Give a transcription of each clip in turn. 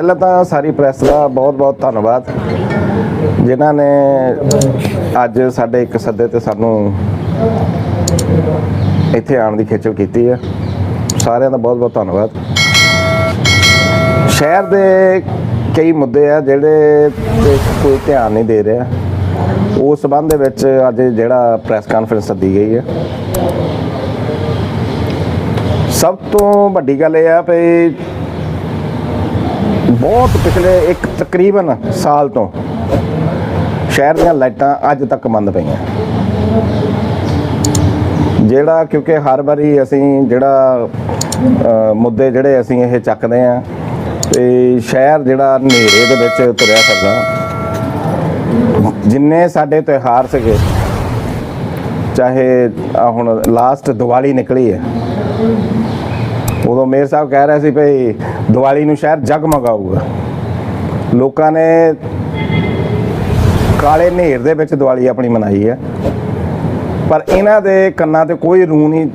ਪਹਿਲਾਂ ਤਾਂ ਸਾਰੀ ਪ੍ਰੈਸ ਦਾ ਬਹੁਤ-ਬਹੁਤ ਧੰਨਵਾਦ। ਜਿਨ੍ਹਾਂ ਨੇ ਅੱਜ ਸਾਡੇ ਇੱਕ ਸੱਦੇ ਤੇ ਸਾਨੂੰ ਇੱਥੇ ਆਉਣ ਦੀ ਖੇਚਲ ਕੀਤੀ ਹੈ। ਸਾਰਿਆਂ ਦਾ ਬਹੁਤ-ਬਹੁਤ ਧੰਨਵਾਦ। ਸ਼ਹਿਰ ਦੇ ਕਈ ਮੁੱਦੇ ਆ ਜਿਹੜੇ ਤੇ ਕੋਈ ਧਿਆਨ ਨਹੀਂ ਦੇ ਰਿਹਾ। ਉਸ ਸਬੰਧ ਦੇ ਵਿੱਚ ਅੱਜ ਜਿਹੜਾ ਪ੍ਰੈਸ ਕਾਨਫਰੰਸ ਸੱਦੀ ਗਈ ਹੈ। ਸਭ ਤੋਂ ਵੱਡੀ ਗੱਲ ਇਹ ਆ ਵੀ ਬਹੁਤ ਪਿਛਲੇ ਇੱਕ ਤਕਰੀਬਨ ਸਾਲ ਤੋਂ ਸ਼ਹਿਰ ਦੀਆਂ ਲਾਈਟਾਂ ਅੱਜ ਤੱਕ ਬੰਦ ਪਈਆਂ। ਜਿਹੜਾ ਕਿਉਂਕਿ ਹਰ ਵਾਰੀ ਅਸੀਂ ਜਿਹੜਾ ਮੁੱਦੇ ਜਿਹੜੇ ਅਸੀਂ ਇਹ ਚੱਕਦੇ ਆ ਤੇ ਸ਼ਹਿਰ ਜਿਹੜਾ ਹਨੇਰੇ ਦੇ ਵਿੱਚ ਤੁਰਿਆ ਫਿਰਦਾ। ਜਿੰਨੇ ਸਾਡੇ ਤਿਉਹਾਰ ਸੀਗੇ, ਚਾਹੇ ਹੁਣ ਲਾਸਟ ਦੀਵਾਲੀ ਨਿਕਲੀ ਹੈ ਉਦੋਂ ਮੇਰ ਸਾਹਿਬ ਕਹਿ ਰਹੇ ਸੀ ਭਈ ਦੀਵਾਲੀ ਨੂੰ ਸ਼ਹਿਰ ਜਗਮਗਾਊਗਾ ਲੋਕਾਂ ਨੇ ਕਾਲੇ ਹਨੇਰ ਦੇ ਵਿੱਚ ਦੀਵਾਲੀ ਆਪਣੀ ਮਨਾਈ ਹੈ। ਪਰ ਇਹਨਾਂ ਦੇ ਕੰਨਾਂ ਤੇ ਕੋਈ ਰੂਹ ਨਹੀਂ,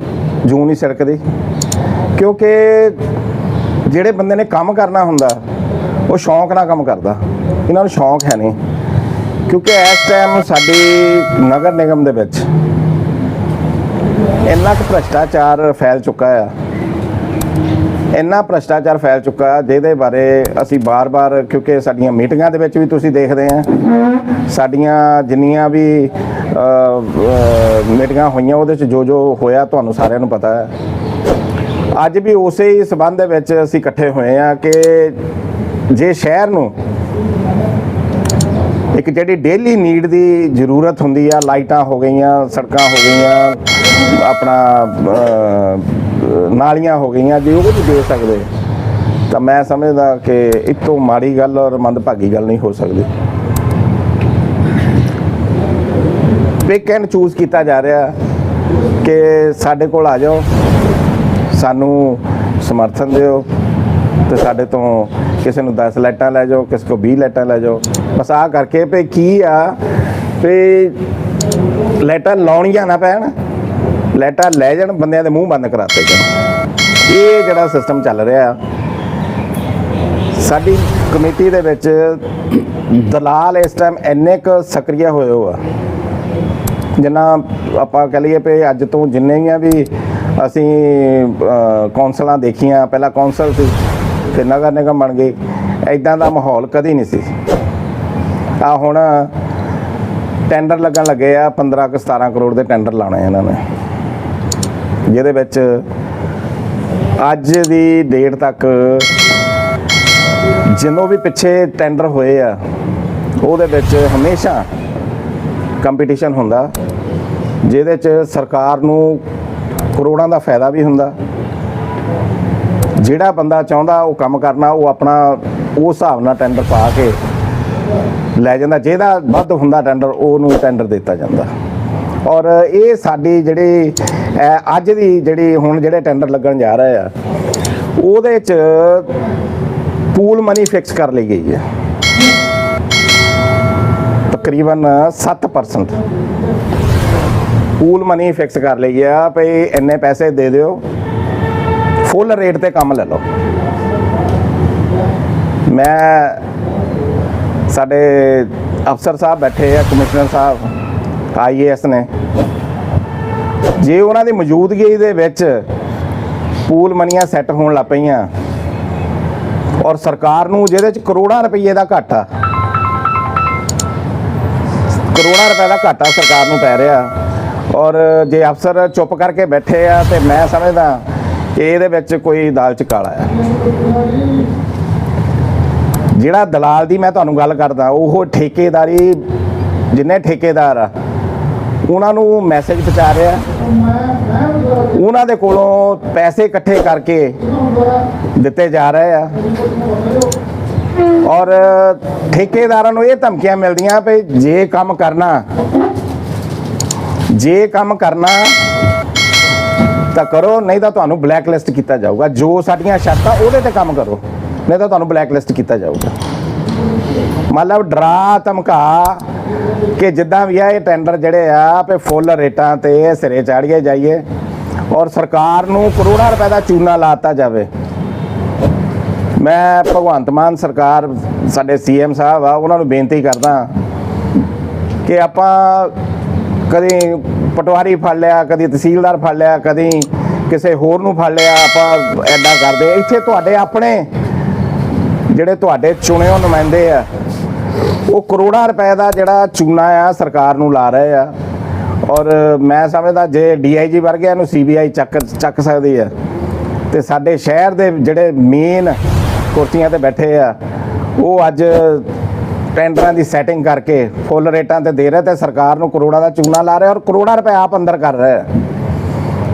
ਜੂ ਨਹੀਂ ਸੜਕਦੀ। ਕਿਉਂਕਿ ਜਿਹੜੇ ਬੰਦੇ ਨੇ ਕੰਮ ਕਰਨਾ ਹੁੰਦਾ, ਉਹ ਸ਼ੌਂਕ ਨਾਲ ਕੰਮ ਕਰਦਾ। ਇਹਨਾਂ ਨੂੰ ਸ਼ੌਂਕ ਹੈ ਨਹੀਂ। ਕਿਉਂਕਿ ਇਸ ਟਾਈਮ ਸਾਡੀ ਨਗਰ ਨਿਗਮ ਦੇ ਵਿੱਚ ਇੰਨਾ ਕੁ ਭ੍ਰਸ਼ਟਾਚਾਰ ਫੈਲ ਚੁੱਕਾ ਆ। ਇੰਨਾ ਭ੍ਰਸ਼ਟਾਚਾਰ ਫੈਲ ਚੁੱਕਾ ਜਿਹਦੇ ਬਾਰੇ ਅਸੀਂ ਬਾਰ-ਬਾਰ, ਕਿਉਂਕਿ ਸਾਡੀਆਂ ਮੀਟਿੰਗਾਂ ਦੇ ਵਿੱਚ ਵੀ ਤੁਸੀਂ ਦੇਖਦੇ ਆ। ਸਾਡੀਆਂ ਜਿੰਨੀਆਂ ਵੀ ਮੀਟਿੰਗਾਂ ਹੋਈਆਂ, ਉਹਦੇ ਚ ਜੋ ਜੋ ਹੋਇਆ, ਤੁਹਾਨੂੰ ਸਾਰਿਆਂ ਨੂੰ ਪਤਾ ਹੈ। ਅੱਜ ਵੀ ਉਸੇ ਹੀ ਸਬੰਧ ਦੇ ਵਿੱਚ ਅਸੀਂ ਇਕੱਠੇ ਹੋਏ ਆ ਕਿ ਜੇ ਸ਼ਹਿਰ ਨੂੰ ਇੱਕ ਜਿਹੜੀ ਡੇਲੀ ਨੀਡ ਦੀ ਜ਼ਰੂਰਤ ਹੁੰਦੀ ਆ, ਲਾਈਟਾਂ ਹੋ ਗਈਆਂ, ਸੜਕਾਂ ਹੋ ਗਈਆਂ, ਆਪਣਾ ਨਾਲੀਆਂ ਹੋ ਗਈਆਂ, ਜੇ ਉਹ ਵੀ ਦੇ ਸਕਦੇ। ਤਾਂ ਮੈਂ ਸਮਝਦਾ ਕਿ ਇਹ ਤੋਂ ਮਾੜੀ ਗੱਲ ਔਰ ਮੰਦਭਾਗੀ ਗੱਲ ਨਹੀਂ ਹੋ ਸਕਦੀ। ਪਿਕ ਐਂਡ ਚੂਜ਼ ਕੀਤਾ ਜਾ ਰਿਹਾ ਕਿ ਸਾਡੇ ਕੋਲ ਆ ਜਾਓ, ਸਾਨੂੰ ਸਮਰਥਨ ਦਿਓ ਤੇ ਸਾਡੇ ਤੋਂ ਕਿਸੇ ਨੂੰ 10 ਲੈਟਾਂ ਲੈ ਜਾਓ, ਕਿਸੇ ਕੋ 20 ਲਾਈਟਾਂ ਲੈ ਜਾਓ। ਬਸ ਆ ਕਰਕੇ ਵੀ ਕੀ ਆ ਵੀ ਲਾਈਟਾਂ ਲਾਉਣੀਆਂ ਨਾ ਪੈਣ। ਲਾਈਟਾਂ ਲੈ ਜਾਣ, ਬੰਦਿਆਂ ਦੇ ਮੂੰਹ ਬੰਦ ਕਰਾਤੇ ਜਾਣ। ਇਹ ਜਿਹੜਾ ਸਿਸਟਮ ਚੱਲ ਰਿਹਾ ਸਾਡੀ ਕਮੇਟੀ ਦੇ ਵਿੱਚ ਦਲਾਲ ਇਸ ਟਾਈਮ ਇੰਨੇ ਕੁ ਸਕਰੀਆ ਹੋਏ ਹੋ ਆ। ਜਿੰਨਾ ਆਪਾਂ ਕਹ ਲਈਏ ਵੀ ਅੱਜ ਤੋਂ ਜਿੰਨੀਆਂ ਵੀ ਅਸੀਂ ਕੌਂਸਲਾਂ ਦੇਖੀਆਂ, ਪਹਿਲਾਂ ਕੌਂਸਲ ਸੀ ਫਿਰ ਨਗਰ ਨਿਗਮ ਬਣ ਗਈ ਐਦਾਂ ਦਾ ਮਾਹੌਲ ਕਦੀ ਨਹੀਂ ਸੀ। ਆ ਹੁਣ ਟੈਂਡਰ ਲੱਗਣ ਲੱਗੇ ਆ 15 ਕੁ 17 ਕਰੋੜ ਦੇ ਟੈਂਡਰ ਲਾਣੇ ਇਹਨਾਂ ਨੇ। ਜਿਹਦੇ ਵਿੱਚ ਅੱਜ ਦੀ ਡੇਟ ਤੱਕ ਜਿੰਨੋਂ ਵੀ ਪਿੱਛੇ ਟੈਂਡਰ ਹੋਏ ਆ, ਉਹਦੇ ਵਿੱਚ ਹਮੇਸ਼ਾ ਕੰਪੀਟੀਸ਼ਨ ਹੁੰਦਾ, ਜਿਹਦੇ ਚ ਸਰਕਾਰ ਨੂੰ ਕਰੋੜਾਂ ਦਾ ਫਾਇਦਾ ਵੀ ਹੁੰਦਾ। ਜਿਹੜਾ ਬੰਦਾ ਚਾਹੁੰਦਾ ਉਹ ਕੰਮ ਕਰਨਾ, ਉਹ ਆਪਣਾ ਉਸ ਹਿਸਾਬ ਨਾਲ ਟੈਂਡਰ ਪਾ ਕੇ ਲੈ ਜਾਂਦਾ। ਜਿਹਦਾ ਵੱਧ ਹੁੰਦਾ ਟੈਂਡਰ ਉਹਨੂੰ ਟੈਂਡਰ ਦਿੱਤਾ ਜਾਂਦਾ। ਔਰ ਇਹ ਸਾਡੀ ਜਿਹੜੀ ਅੱਜ ਦੀ ਜਿਹੜੀ ਹੁਣ ਜਿਹੜੇ ਟੈਂਡਰ ਲੱਗਣ ਜਾ ਰਹੇ ਆ, ਉਹਦੇ ਚ ਪੂਲ ਮਨੀ ਫਿਕਸ ਕਰ ਲਈ ਗਈ ਹੈ। ਤਕਰੀਬਨ 7% ਪੂਲ ਮਨੀ ਫਿਕਸ ਕਰ ਲਈ ਗਿਆ, ਭਈ ਇੰਨੇ ਪੈਸੇ ਦੇ ਦਿਓ ਫੁੱਲ ਰੇਟ ਤੇ ਕੰਮ ਲੈ ਲਓ। ਮੈਂ ਸਾਡੇ ਅਫਸਰ ਸਾਹਿਬ ਬੈਠੇ ਆ ਕਮਿਸ਼ਨਰ ਸਾਹਿਬ। ਆਈਏਐਸ ਨੇ। ਜੇ ਉਹਨਾਂ ਦੀ ਮੌਜੂਦਗੀ ਦੇ ਵਿੱਚ ਪੂਲ ਮਨੀਆਂ ਸੈੱਟ ਹੋਣ ਲੱਗ ਪਈਆਂ ਔਰ ਸਰਕਾਰ ਨੂੰ ਜਿਹਦੇ ਚ ਕਰੋੜਾਂ ਰੁਪਏ ਦਾ ਘਾਟਾ, ਕਰੋੜਾਂ ਰੁਪਏ ਦਾ ਘਾਟਾ ਸਰਕਾਰ ਨੂੰ ਪੈ ਰਿਹਾ ਔਰ ਜੇ ਅਫਸਰ ਚੁੱਪ ਕਰਕੇ ਬੈਠੇ ਆ ਤੇ ਮੈਂ ਸਮਝਦਾ ਕਿ ਇਹਦੇ ਵਿੱਚ ਕੋਈ ਦਾਲ ਚ ਕਾਲਾ ਆ। ਜਿਹੜਾ ਦਲਾਲ ਦੀ ਮੈਂ ਤੁਹਾਨੂੰ ਗੱਲ ਕਰਦਾ, ਉਹ ਠੇਕੇਦਾਰੀ, ਜਿੰਨੇ ਠੇਕੇਦਾਰ ਆ ਉਹਨਾਂ ਨੂੰ ਮੈਸੇਜ ਪਹੁੰਚਾ ਰਿਹਾ। ਉਹਨਾਂ ਦੇ ਕੋਲੋਂ ਪੈਸੇ ਇਕੱਠੇ ਕਰਕੇ ਦਿੱਤੇ ਜਾ ਰਹੇ ਆ। ਔਰ ਠੇਕੇਦਾਰਾਂ ਨੂੰ ਇਹ ਧਮਕੀਆਂ ਮਿਲਦੀਆਂ ਵੀ ਜੇ ਕੰਮ ਕਰਨਾ, ਜੇ ਕੰਮ ਕਰਨਾ ਤਾਂ ਕਰੋ, ਨਹੀਂ ਤਾਂ ਤੁਹਾਨੂੰ ਬਲੈਕਲਿਸਟ ਕੀਤਾ ਜਾਊਗਾ। ਜੋ ਸਾਡੀਆਂ ਸ਼ਰਤਾਂ, ਉਹਦੇ ਤੇ ਕੰਮ ਕਰੋ। ਨਹੀਂ ਤਾਂ ਤੁਹਾਨੂੰ ਬਲੈਕਲਿਸਟ ਕੀਤਾ ਜਾਊਗਾ। ਮਤਲਬ ਡਰਾ ਧਮਕਾ ਕਿ ਜਿੱਦਾਂ ਵੀ ਆ, ਇਹ ਟੈਂਡਰ ਜਿਹੜੇ ਆ ਪੇ ਫੁੱਲ ਰੇਟਾਂ ਤੇ ਸਿਰੇ ਚਾੜੀਏ ਜਾਈਏ ਔਰ ਸਰਕਾਰ ਨੂੰ ਕਰੋੜਾਂ ਰੁਪਏ ਦਾ ਚੂਨਾ ਲਾਤਾ ਜਾਵੇ। ਮੈਂ ਭਗਵੰਤ ਮਾਨ ਸਰਕਾਰ, ਸਾਡੇ ਸੀਐਮ ਸਾਹਿਬ ਆ, ਉਹਨਾਂ ਨੂੰ ਬੇਨਤੀ ਕਰਦਾ ਕਿ ਆਪਾਂ ਕਦੀ ਪਟਵਾਰੀ ਫੜ ਲਿਆ, ਕਦੀ ਤਹਿਸੀਲਦਾਰ ਫੜ ਲਿਆ, ਕਦੀ ਕਿਸੇ ਹੋਰ ਨੂੰ ਫੜ ਲਿਆ, ਆਪਾਂ ਐਡਾ ਕਰਦੇ। ਇੱਥੇ ਤੁਹਾਡੇ ਆਪਣੇ ਜਿਹੜੇ ਤੁਹਾਡੇ ਚੁਣੇ ਹੋਏ ਨੁਮਾਇੰਦੇ ਆ ਉਹ ਕਰੋੜਾਂ ਰੁਪਏ ਦਾ ਜਿਹੜਾ ਚੂਨਾ ਆ, ਸਰਕਾਰ ਨੂੰ ਲਾ ਰਹੇ ਆ। ਔਰ ਮੈਂ ਸਮਝਦਾ ਜੇ ਡੀਆਈਜੀ ਵਰਗਿਆਂ ਨੂੰ ਸੀਬੀਆਈ ਚੱਕ ਚੱਕ ਸਕਦੀ ਆ, ਤੇ ਸਾਡੇ ਸ਼ਹਿਰ ਦੇ ਜਿਹੜੇ ਮੇਨ ਕੁਰਸੀਆਂ ਤੇ ਬੈਠੇ ਆ, ਉਹ ਅੱਜ ਟੈਂਡਰਾਂ ਦੀ ਸੈਟਿੰਗ ਕਰਕੇ ਫੁੱਲ ਰੇਟਾਂ ਤੇ ਦੇ ਰਹੇ ਤੇ ਸਰਕਾਰ ਨੂੰ ਕਰੋੜਾਂ ਦਾ ਚੂਨਾ ਲਾ ਰਿਹਾ ਔਰ ਕਰੋੜਾਂ ਰੁਪਏ ਆਪ ਅੰਦਰ ਕਰ ਰਿਹਾ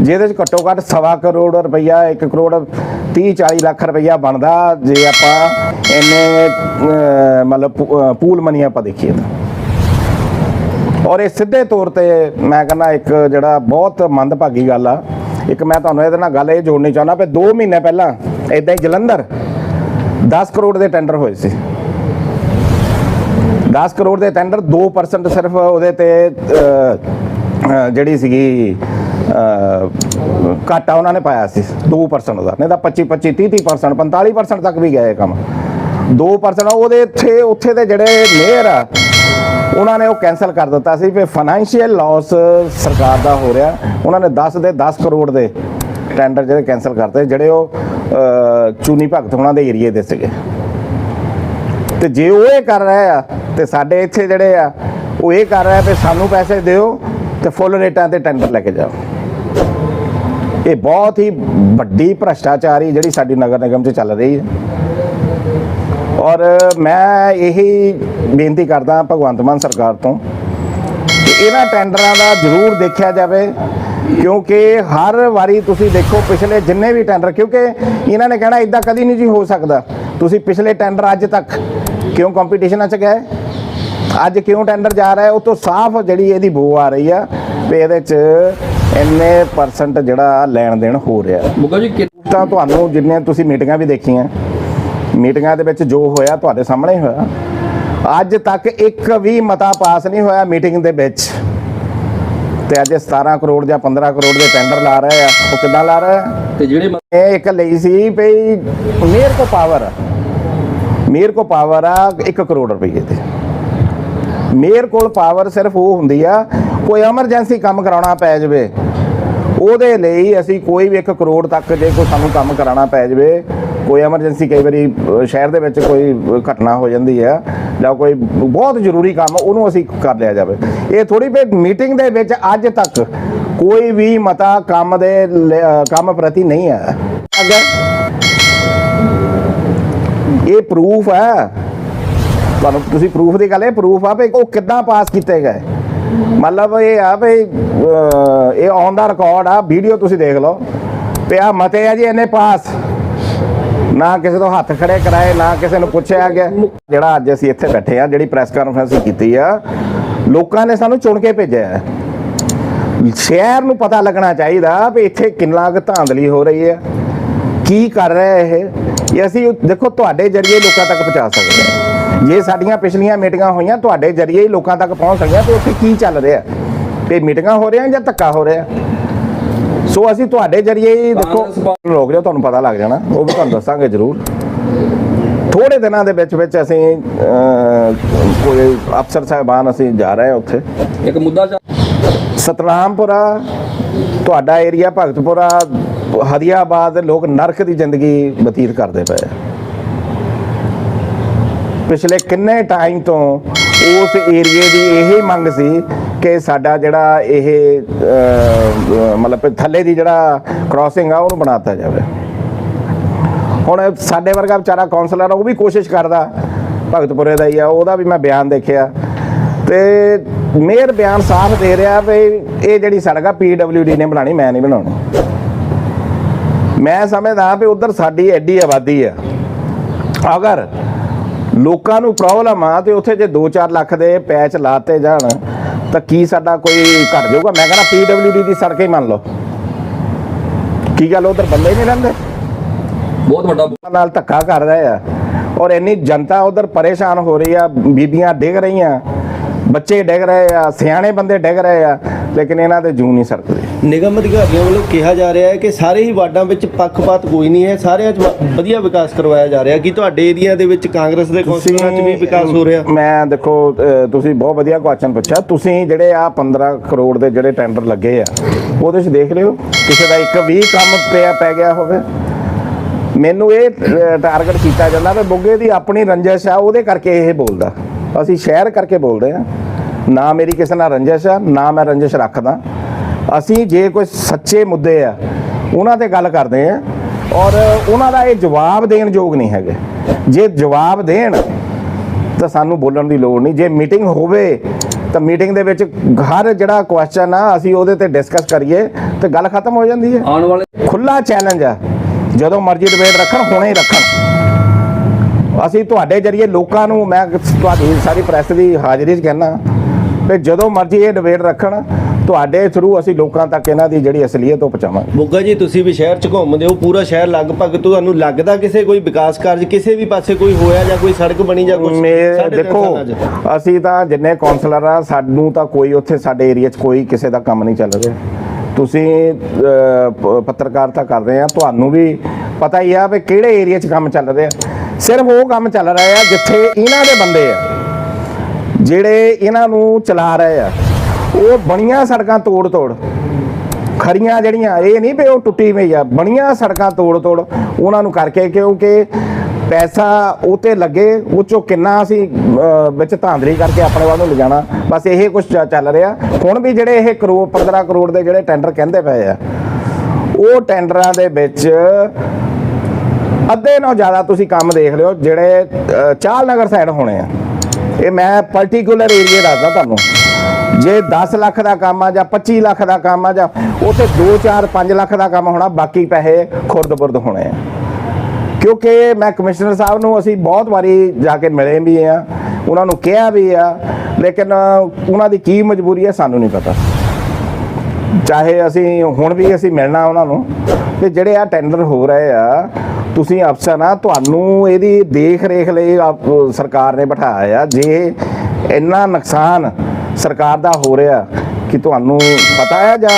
ਜਿਹਦੇ ਚ ਘੱਟੋ ਘੱਟ ਸਵਾ ਕਰੋੜ ਰੁਪਈਆ 1 ਕਰੋੜ 30 40 ਲੱਖ ਰੁਪਈਆ ਬਣਦਾ ਜੇ ਆਪਾਂ ਇੰਨੇ ਮਤਲਬ ਪੂਲ ਮਨੀ ਆਪਾਂ ਦੇਖੀਏ ਤਾਂ। ਔਰ ਇਹ ਸਿੱਧੇ ਤੌਰ ਤੇ ਮੈਂ ਕਹਿੰਦਾ ਇੱਕ ਜਿਹੜਾ ਬਹੁਤ ਮੰਦਭਾਗੀ ਗੱਲ ਆ, ਇੱਕ ਮੈਂ ਤੁਹਾਨੂੰ ਇਹਦੇ ਨਾਲ ਗੱਲ ਇਹ ਜੋੜਨੀ ਚਾਹੁੰਦਾ ਵੀ 2 ਮਹੀਨੇ ਪਹਿਲਾਂ ਇਦਾਂ ਹੀ ਜਲੰਧਰ 10 ਕਰੋੜ ਦੇ ਟੈਂਡਰ ਹੋਏ ਸੀ। 10 ਕਰੋੜ ਦੇ ਟੈਂਡਰ 2% ਸਿਰਫ ਉਹਦੇ ਤੇ ਜਿਹੜੀ ਸੀਗੀ ਘਾਟਾ ਉਹਨਾਂ ਨੇ ਪਾਇਆ ਸੀ 2% ਉਹਦਾ ਨਹੀਂ ਤਾਂ 25 25 30 30% 45% ਤੱਕ ਵੀ ਗਏ ਕੰਮ। 2% ਉਹਦੇ ਇੱਥੇ, ਉੱਥੇ ਦੇ ਜਿਹੜੇ ਮੇਅਰ ਆ, ਉਹਨਾਂ ਨੇ ਉਹ ਕੈਨਸਲ ਕਰ ਦਿੱਤਾ ਸੀ ਵੀ ਫਾਈਨੈਂਸ਼ੀਅਲ ਲਾਸ ਸਰਕਾਰ ਦਾ ਹੋ ਰਿਹਾ। ਉਹਨਾਂ ਨੇ 10 ਦੇ 10 ਕਰੋੜ ਦੇ ਟੈਂਡਰ ਜਿਹੜੇ ਕੈਨਸਲ ਕਰਤੇ, ਜਿਹੜੇ ਉਹ ਚੂਨੀ ਭਗਤ ਉਹਨਾਂ ਦੇ ਏਰੀਏ ਦੇ ਸੀਗੇ। ਤੇ ਜੇ ਉਹ ਇਹ ਕਰ ਰਹੇ ਆ, ਤੇ ਸਾਡੇ ਇੱਥੇ ਜਿਹੜੇ ਆ, ਉਹ ਇਹ ਕਰ ਰਿਹਾ ਵੀ ਸਾਨੂੰ ਪੈਸੇ ਦਿਓ ਤੇ ਫੁੱਲ ਰੇਟਾਂ ਤੇ ਟੈਂਡਰ ਲੈ ਕੇ ਜਾਓ। ਇਹ ਬਹੁਤ ਹੀ ਵੱਡੀ ਭ੍ਰਸ਼ਟਾਚਾਰੀ ਜਿਹੜੀ ਸਾਡੀ ਨਗਰ ਨਿਗਮ 'ਚ ਚੱਲ ਰਹੀ ਹੈ। ਔਰ ਮੈਂ ਇਹੀ ਬੇਨਤੀ ਕਰਦਾ ਭਗਵੰਤ ਮਾਨ ਸਰਕਾਰ ਤੋਂ ਕਿ ਇਹਨਾਂ ਟੈਂਡਰਾਂ ਦਾ ਜ਼ਰੂਰ ਦੇਖਿਆ ਜਾਵੇ, ਕਿਉਂਕਿ ਹਰ ਵਾਰੀ ਤੁਸੀਂ ਦੇਖੋ ਪਿਛਲੇ ਜਿੰਨੇ ਵੀ ਟੈਂਡਰ, ਕਿਉਂਕਿ ਇਹਨਾਂ ਨੇ ਕਹਿਣਾ ਇਦਾਂ ਕਦੀ ਨਹੀਂ ਜੀ ਹੋ ਸਕਦਾ। ਤੁਸੀਂ ਪਿਛਲੇ ਟੈਂਡਰ ਅੱਜ ਤੱਕ ਕਿਉਂ ਕੰਪੀਟੀਸ਼ਨਾਂ 'ਚ ਗਏ? ਅੱਜ ਕਿਉਂ ਟੈਂਡਰ ਜਾ ਰਿਹਾ? ਉਹ ਤੋਂ ਸਾਫ਼ ਜਿਹੜੀ ਇਹਦੀ ਬੋ ਆ ਰਹੀ ਆ ਵੀ ਇਹਦੇ 'ਚ ਇੰਨੇ ਪਰਸੈਂਟ ਜਿਹੜਾ ਲੈਣ ਦੇਣ ਹੋ ਰਿਹਾ। ਮੁੱਗਾ ਜੀ ਤਾਂ ਤੁਹਾਨੂੰ ਜਿੰਨੇ ਤੁਸੀਂ ਮੀਟਿੰਗਾਂ ਵੀ ਦੇਖੀਆਂ ਮੀਟਿੰਗਾਂ ਦੇ ਵਿੱਚ ਜੋ ਹੋਇਆ ਤੁਹਾਡੇ ਸਾਹਮਣੇ ਹੋਇਆ। ਅੱਜ ਤੱਕ ਇੱਕ ਵੀ ਮਤਾ ਪਾਸ ਨਹੀਂ ਹੋਇਆ ਮੀਟਿੰਗ ਦੇ ਵਿੱਚ। ਤੇ ਅੱਜ 17 ਕਰੋੜ ਜਾਂ 15 ਕਰੋੜ ਦੇ ਟੈਂਡਰ ਲਾ ਰਹੇ ਆ। ਉਹ ਕਿੱਦਾਂ ਲਾ ਰਹੇ ਆ? ਤੇ ਜਿਹੜੇ ਇਹ ਇੱਕ ਲਈ ਸੀ ਭਈ ਮੇਰ ਕੋ ਪਾਵਰ ਮੇਰ ਕੋ ਪਾਵਰ ਆ 1 ਕਰੋੜ ਰੁਪਏ ਦੀ। ਮੇਰ ਕੋਲ ਪਾਵਰ ਸਿਰਫ ਉਹ ਹੁੰਦੀ ਆ ਕੋਈ ਐਮਰਜੈਂਸੀ ਕੰਮ ਕਰਾਉਣਾ ਪੈ ਜਾਵੇ, ਉਹਦੇ ਲਈ ਅਸੀਂ ਕੋਈ ਵੀ 1 ਕਰੋੜ ਤੱਕ ਜੇ ਕੋਈ ਸਾਨੂੰ ਕੰਮ ਕਰਾਉਣਾ ਪੈ ਜਾਵੇ, ਕੋਈ ਐਮਰਜੈਂਸੀ ਕਈ ਵਾਰੀ ਸ਼ਹਿਰ ਦੇ ਵਿੱਚ ਕੋਈ ਘਟਨਾ ਹੋ ਜਾਂਦੀ ਆ, ਜਾਂ ਕੋਈ ਬਹੁਤ ਜ਼ਰੂਰੀ ਕੰਮ, ਉਹਨੂੰ ਅਸੀਂ ਕਰ ਲਿਆ ਜਾਵੇ। ਇਹ ਥੋੜੀ ਵੀ ਮੀਟਿੰਗ ਦੇ ਵਿੱਚ ਅੱਜ ਤੱਕ ਕੋਈ ਵੀ ਮਤਾ ਕੰਮ ਦੇ ਕੰਮ ਪ੍ਰਤੀ ਨਹੀਂ ਆਇਆ ਅਗਰ ਇਹ ਪ੍ਰੂਫ ਹੈ। ਤੁਹਾਨੂੰ ਤੁਸੀਂ ਪ੍ਰੂਫ ਦੀ ਗੱਲ ਹੈ ਪ੍ਰੂਫ ਆ ਵੀ ਉਹ ਕਿੱਦਾਂ ਪਾਸ ਕੀਤੇ ਗਏ। ਮਤਲਬ ਇਹ ਆ ਵੀ ਇਹ ਔਨ ਦਾ ਰਿਕਾਰਡ ਆ ਵੀਡੀਓ ਤੁਸੀਂ ਦੇਖ ਲਓ। ਤੇ ਆ ਮਤੇ ਆ ਜੀ, ਇਹਨੇ ਪਾਸ। ਨਾ ਕਿਸੇ ਤੋਂ ਹੱਥ ਖੜੇ ਕਰਾਏ, ਨਾ ਕਿਸੇ ਨੂੰ ਪੁੱਛਿਆ ਗਿਆ। ਜਿਹੜਾ ਅੱਜ ਅਸੀਂ ਇੱਥੇ ਬੈਠੇ ਆ, ਜਿਹੜੀ ਪ੍ਰੈਸ ਕਾਨਫਰੰਸ ਕੀਤੀ ਆ, ਲੋਕਾਂ ਨੇ ਸਾਨੂੰ ਚੁਣ ਕੇ ਭੇਜਿਆ ਹੈ। ਸ਼ਹਿਰ ਨੂੰ ਪਤਾ ਲੱਗਣਾ ਚਾਹੀਦਾ ਵੀ ਇੱਥੇ ਕਿੰਨਾ ਕੁ ਧਾਂਦਲੀ ਹੋ ਰਹੀ ਹੈ। ਕੀ ਕਰ ਰਿਹਾ ਇਹ? ਇਹ ਅਸੀਂ ਦੇਖੋ, ਤੁਹਾਡੇ ਜਰੀਏ ਲੋਕਾਂ ਤੱਕ ਪਹੁੰਚਾ ਸਕਦੇ ਹਾਂ। ਜੇ ਸਾਡੀਆਂ ਪਿਛਲੀਆਂ ਮੀਟਿੰਗਾਂ ਹੋਈਆਂ ਤੁਹਾਡੇ ਜਰੀਏ ਹੀ ਲੋਕਾਂ ਤੱਕ ਪਹੁੰਚ ਸਕੀਆਂ ਤੇ ਉੱਥੇ ਕੀ ਚੱਲ ਰਿਹਾ? ਤੇ ਮੀਟਿੰਗਾਂ ਹੋ ਰਹੀਆਂ ਜਾਂ ਧੱਕਾ ਹੋ ਰਿਹਾ? ਸੋ ਅਸੀਂ ਤੁਹਾਡੇ ਜਰੀਏ ਹੀ ਦੇਖੋ ਰੋਕ ਜਾਓ ਤੁਹਾਨੂੰ ਪਤਾ ਲੱਗ ਜਾਣਾ ਉਹ ਵੀ ਤੁਹਾਨੂੰ ਦੱਸਾਂਗੇ ਜ਼ਰੂਰ। ਥੋੜੇ ਦਿਨਾਂ ਦੇ ਵਿੱਚ ਵਿੱਚ ਅਸੀਂ ਕੋਈ ਅਫਸਰ ਸਾਹਿਬਾਨ ਅਸੀਂ ਜਾ ਰਹੇ ਹਾਂ ਉੱਥੇ। ਇੱਕ ਮੁੱਦਾ ਸਤਨਾਮਪੁਰਾ ਤੁਹਾਡਾ ਏਰੀਆ ਭਗਤਪੁਰਾ ਹਰੀਆਬਾਦ ਲੋਕ ਨਰਕ ਦੀ ਜ਼ਿੰਦਗੀ ਬਤੀਤ ਕਰਦੇ ਪਏ ਆ। ਪਿਛਲੇ ਕਿੰਨੇ ਟਾਈਮ ਤੋਂ ਉਸ ਏਰੀਏ ਦੀ ਇਹੀ ਮੰਗ ਸੀ ਕਿ ਸਾਡਾ ਜਿਹੜਾ ਇਹ ਮਤਲਬ ਥੱਲੇ ਦੀ ਜਿਹੜਾ ਕ੍ਰਾਸਿੰਗ ਆ, ਉਹਨੂੰ ਬਣਾਤਾ ਜਾਵੇ। ਹੁਣ ਸਾਡੇ ਵਰਗਾ ਵਿਚਾਰਾ ਕਾਉਂਸਲਰ ਆ, ਉਹ ਵੀ ਕੋਸ਼ਿਸ਼ ਕਰਦਾ, ਭਗਤਪੁਰੇ ਦਾ ਹੀ ਆ, ਉਹਦਾ ਵੀ ਮੈਂ ਬਿਆਨ ਦੇਖਿਆ। ਤੇ ਮੇਅਰ ਬਿਆਨ ਸਾਫ਼ ਦੇ ਰਿਹਾ ਵੀ ਇਹ ਜਿਹੜੀ ਸੜਕ ਆ ਪੀਡਬਲਯੂਡੀ ਨੇ ਬਣਾਣੀ ਮੈਂ ਨਹੀਂ ਬਣਾਉਣੀ। ਮੈਂ ਸਮਝਦਾ ਵੀ ਉਧਰ ਸਾਡੀ ਐਡੀ ਆਬਾਦੀ ਆ। ਅਗਰ ਲੋਕਾਂ ਨੂੰ ਪ੍ਰੋਬਲਮ ਆ ਤੇ ਉੱਥੇ ਜੇ 2-4 ਲੱਖ ਦੇ ਪੈਚ ਲਾਤੇ ਜਾਣ ਤਾਂ ਕੀ ਸਾਡਾ ਕੋਈ ਘਟ ਜਾਊਗਾ? ਮੈਂ ਕਹਿੰਦਾ ਪੀਡਬਲਯੂਡੀ ਦੀ ਸੜਕ ਹੀ ਮੰਨ ਲਓ। ਕੀ ਗੱਲ ਉਧਰ ਬੰਦੇ ਹੀ ਨਹੀਂ ਰਹਿੰਦੇ? ਬਹੁਤ ਵੱਡਾ ਨਾਲ ਧੱਕਾ ਕਰ ਰਹੇ ਆ। ਔਰ ਇੰਨੀ ਜਨਤਾ ਉਧਰ ਪਰੇਸ਼ਾਨ ਹੋ ਰਹੀ ਆ ਬੀਬੀਆਂ ਡਿੱਗ ਰਹੀਆਂ ਬੱਚੇ ਡਿੱਗ ਰਹੇ ਆ ਸਿਆਣੇ ਬੰਦੇ ਡਿੱਗ ਰਹੇ ਆ। ਲੇਕਿਨ ਇਹਨਾਂ ਦੇ ਜੂ ਨਹੀਂ ਸਰਕਦੇ। ਨਿਗਮ ਅਧਿਕਾਰੀਆਂ ਵੱਲੋਂ ਕਿਹਾ ਜਾ ਰਿਹਾ ਹੈ ਕਿ ਸਾਰੇ ਹੀ ਵਾਰਡਾਂ ਵਿੱਚ ਪੱਖਪਾਤ ਕੋਈ ਨਹੀਂ ਹੈ ਸਾਰਿਆਂ 'ਚ ਵਧੀਆ ਵਿਕਾਸ ਕਰਵਾਇਆ ਜਾ ਰਿਹਾ। ਕੀ ਤੁਹਾਡੇ ਏਰੀਆ ਦੇ ਵਿੱਚ ਕਾਂਗਰਸ ਦੇ ਕੌਂਸਲਰਾਂ 'ਚ ਵੀ ਵਿਕਾਸ ਹੋ ਰਿਹਾ? ਮੈਂ ਦੇਖੋ ਤੁਸੀਂ ਬਹੁਤ ਵਧੀਆ ਕੁਐਸਚਨ ਪੁੱਛਿਆ। ਤੁਸੀਂ ਜਿਹੜੇ ਆ 15 ਕਰੋੜ ਦੇ ਜਿਹੜੇ ਟੈਂਡਰ ਲੱਗੇ ਆ ਉਹਦੇ 'ਚ ਦੇਖ ਲਿਓ। ਕਿਸੇ ਦਾ ਇੱਕ ਵੀ ਕੰਮ ਪਿਆ ਪੈ ਗਿਆ ਹੋਵੇ। ਮੈਨੂੰ ਇਹ ਟਾਰਗੇਟ ਕੀਤਾ ਜਾਂਦਾ ਵੀ ਬੁੱਗੇ ਦੀ ਆਪਣੀ ਰੰਜਿਸ਼ ਆ ਉਹਦੇ ਕਰਕੇ ਇਹ ਬੋਲਦਾ। ਅਸੀਂ ਸ਼ਹਿਰ ਕਰਕੇ ਬੋਲਦੇ ਆ। ਨਾ ਮੇਰੀ ਕਿਸੇ ਨਾਲ ਰੰਜਿਸ਼ ਆ ਨਾ ਮੈਂ ਰੰਜਿਸ਼ ਰੱਖਦਾ। ਅਸੀਂ ਜੇ ਕੋਈ ਸੱਚੇ ਮੁੱਦੇ ਆ ਉਹਨਾਂ ਤੇ ਗੱਲ ਕਰਦੇ ਆ ਔਰ ਉਹਨਾਂ ਦਾ ਇਹ ਜਵਾਬ ਦੇਣ ਯੋਗ ਨਹੀਂ ਹੈਗੇ। ਜੇ ਜਵਾਬ ਦੇਣ ਤਾਂ ਸਾਨੂੰ ਬੋਲਣ ਦੀ ਲੋੜ ਨਹੀਂ। ਜੇ ਮੀਟਿੰਗ ਹੋਵੇ ਤਾਂ ਮੀਟਿੰਗ ਦੇ ਵਿੱਚ ਹਰ ਜਿਹੜਾ ਕੁਐਸਚਨ ਆ ਅਸੀਂ ਉਹਦੇ ਤੇ ਡਿਸਕਸ ਕਰੀਏ ਤੇ ਗੱਲ ਖਤਮ ਹੋ ਜਾਂਦੀ ਹੈ। ਆਉਣ ਵਾਲੇ ਖੁੱਲਾ ਚੈਲੰਜ ਆ। ਜਦੋਂ ਮਰਜ਼ੀ ਡਿਬੇਟ ਰੱਖਣ ਹੁਣੇ ਹੀ ਰੱਖਣ। ਅਸੀਂ ਤੁਹਾਡੇ ਜਰੀਏ ਲੋਕਾਂ ਨੂੰ ਮੈਂ ਤੁਹਾਡੀ ਸਾਰੀ ਪ੍ਰੈਸ ਦੀ ਹਾਜ਼ਰੀ 'ਚ ਕਹਿਣਾ ਕਿ ਜਦੋਂ ਮਰਜ਼ੀ ਇਹ ਡਿਬੇਟ ਰੱਖਣ ਤੁਹਾਡੇ ਥਰੂ ਅਸੀਂ ਲੋਕਾਂ ਤੱਕ ਇਹਨਾਂ ਦੀ ਜਿਹੜੀ ਅਸਲੀਅਤ ਉਹ ਪਹੁੰਚਾਵਾਂਗੇ। ਬੁੱਗਾ ਜੀ ਤੁਸੀਂ ਵੀ ਸ਼ਹਿਰ 'ਚ ਘੁੰਮਦੇ ਹੋ ਪੂਰਾ ਸ਼ਹਿਰ ਲਗਭਗ ਤੁਹਾਨੂੰ ਲੱਗਦਾ ਕਿਸੇ ਕੋਈ ਵਿਕਾਸ ਕਾਰਜ ਕਿਸੇ ਵੀ ਪਾਸੇ ਕੋਈ ਹੋਇਆ ਜਾਂ ਕੋਈ ਸੜਕ ਬਣੀ ਜਾਂ ਕੁਝ ਦੇਖੋ ਅਸੀਂ ਤਾਂ ਜਿੰਨੇ ਕਾਉਂਸਲਰ ਆ ਸਾਨੂੰ ਤਾਂ ਕੋਈ ਉੱਥੇ ਸਾਡੇ ਏਰੀਆ 'ਚ ਕੋਈ ਕਿਸੇ ਦਾ ਕੰਮ ਨਹੀਂ ਚੱਲ ਰਿਹਾ। ਤੁਸੀਂ ਪੱਤਰਕਾਰਤਾ ਕਰ ਰਹੇ ਆ ਤੁਹਾਨੂੰ ਵੀ ਪਤਾ ਹੀ ਆ ਵੀ ਕਿਹੜੇ ਏਰੀਆ 'ਚ ਕੰਮ ਚੱਲ ਰਿਹਾ। ਸਿਰਫ ਉਹ ਕੰਮ ਚੱਲ ਰਿਹਾ ਜਿੱਥੇ ਇਹਨਾਂ ਦੇ ਬੰਦੇ ਆ। ਜਿਹੜੇ ਇਹਨਾਂ ਨੂੰ ਚਲਾ ਰਹੇ ਆ, ਉਹ ਬਣੀਆਂ ਸੜਕਾਂ ਤੋੜ ਤੋੜ ਖੜੀਆਂ ਜਿਹੜੀਆਂ, ਇਹ ਨਹੀਂ ਵੀ ਉਹ ਟੁੱਟੀ ਹੋਈ ਆ, ਬਣੀਆਂ ਸੜਕਾਂ ਤੋੜ ਤੋੜ ਉਹਨਾਂ ਨੂੰ ਕਰਕੇ ਕਿਉਂਕਿ ਪੈਸਾ ਉਹ ਤੇ ਲੱਗੇ ਉਹ ਚੋਂ ਕਿੰਨਾ ਅਸੀਂ ਵਿੱਚ ਧਾਂਦਲੀ ਕਰਕੇ ਆਪਣੇ ਵੱਲ ਨੂੰ ਲਿਜਾਣਾ। ਬਸ ਇਹ ਕੁਝ ਚੱਲ ਰਿਹਾ। ਹੁਣ ਵੀ ਜਿਹੜੇ ਇਹ ਕਰੋੜ 15 ਕਰੋੜ ਦੇ ਜਿਹੜੇ ਟੈਂਡਰ ਕਹਿੰਦੇ ਪਏ ਆ, ਉਹ ਟੈਂਡਰਾਂ ਦੇ ਵਿੱਚ ਅੱਧੇ ਨਾਲੋਂ ਜ਼ਿਆਦਾ ਤੁਸੀਂ ਕੰਮ ਦੇਖ ਲਿਓ, ਜਿਹੜੇ ਚਾਲ ਨਗਰ ਸਾਈਡ ਹੋਣੇ ਆ। ਇਹ ਮੈਂ ਪਾਰਟਿਕੂਲਰ ਏਰੀਆ ਦੱਸਦਾ ਤੁਹਾਨੂੰ। ਜੇ 10 ਲੱਖ ਦਾ ਕੰਮ ਆ ਜਾਂ 25 ਲੱਖ ਦਾ ਕੰਮ ਆ ਜਾਂ ਉੱਥੇ 2 4 5 ਲੱਖ ਦਾ ਕੰਮ ਹੋਣਾ, ਬਾਕੀ ਪੈਸੇ ਖੁਰਦ-ਬੁਰਦ ਹੋਣੇ ਆ। ਕਿਉਂਕਿ ਮੈਂ ਕਮਿਸ਼ਨਰ ਸਾਹਿਬ ਨੂੰ ਅਸੀਂ ਬਹੁਤ ਵਾਰੀ ਜਾ ਕੇ ਮਿਲੇ ਵੀ ਆ, ਉਹਨਾਂ ਨੂੰ ਕਿਹਾ ਵੀ ਆ, ਲੇਕਿਨ ਉਹਨਾਂ ਦੀ ਕੀ ਮਜਬੂਰੀ ਹੈ ਸਾਨੂੰ ਨਹੀਂ ਪਤਾ। ਚਾਹੇ ਅਸੀਂ ਹੁਣ ਵੀ ਅਸੀਂ ਮਿਲਣਾ ਉਹਨਾਂ ਨੂੰ ਤੇ ਜਿਹੜੇ ਆ ਟੈਂਡਰ ਹੋ ਰਹੇ ਆ, ਤੁਸੀਂ ਅਫਸਰ ਆ, ਤੁਹਾਨੂੰ ਇਹਦੀ ਦੇਖ ਰੇਖ ਲਈ ਆਪ- ਸਰਕਾਰ ਨੇ ਬਿਠਾਇਆ ਆ। ਜੇ ਇੰਨਾ ਨੁਕਸਾਨ ਸਰਕਾਰ ਦਾ ਹੋ ਰਿਹਾ, ਕਿ ਤੁਹਾਨੂੰ ਪਤਾ ਹੈ ਜਾਂ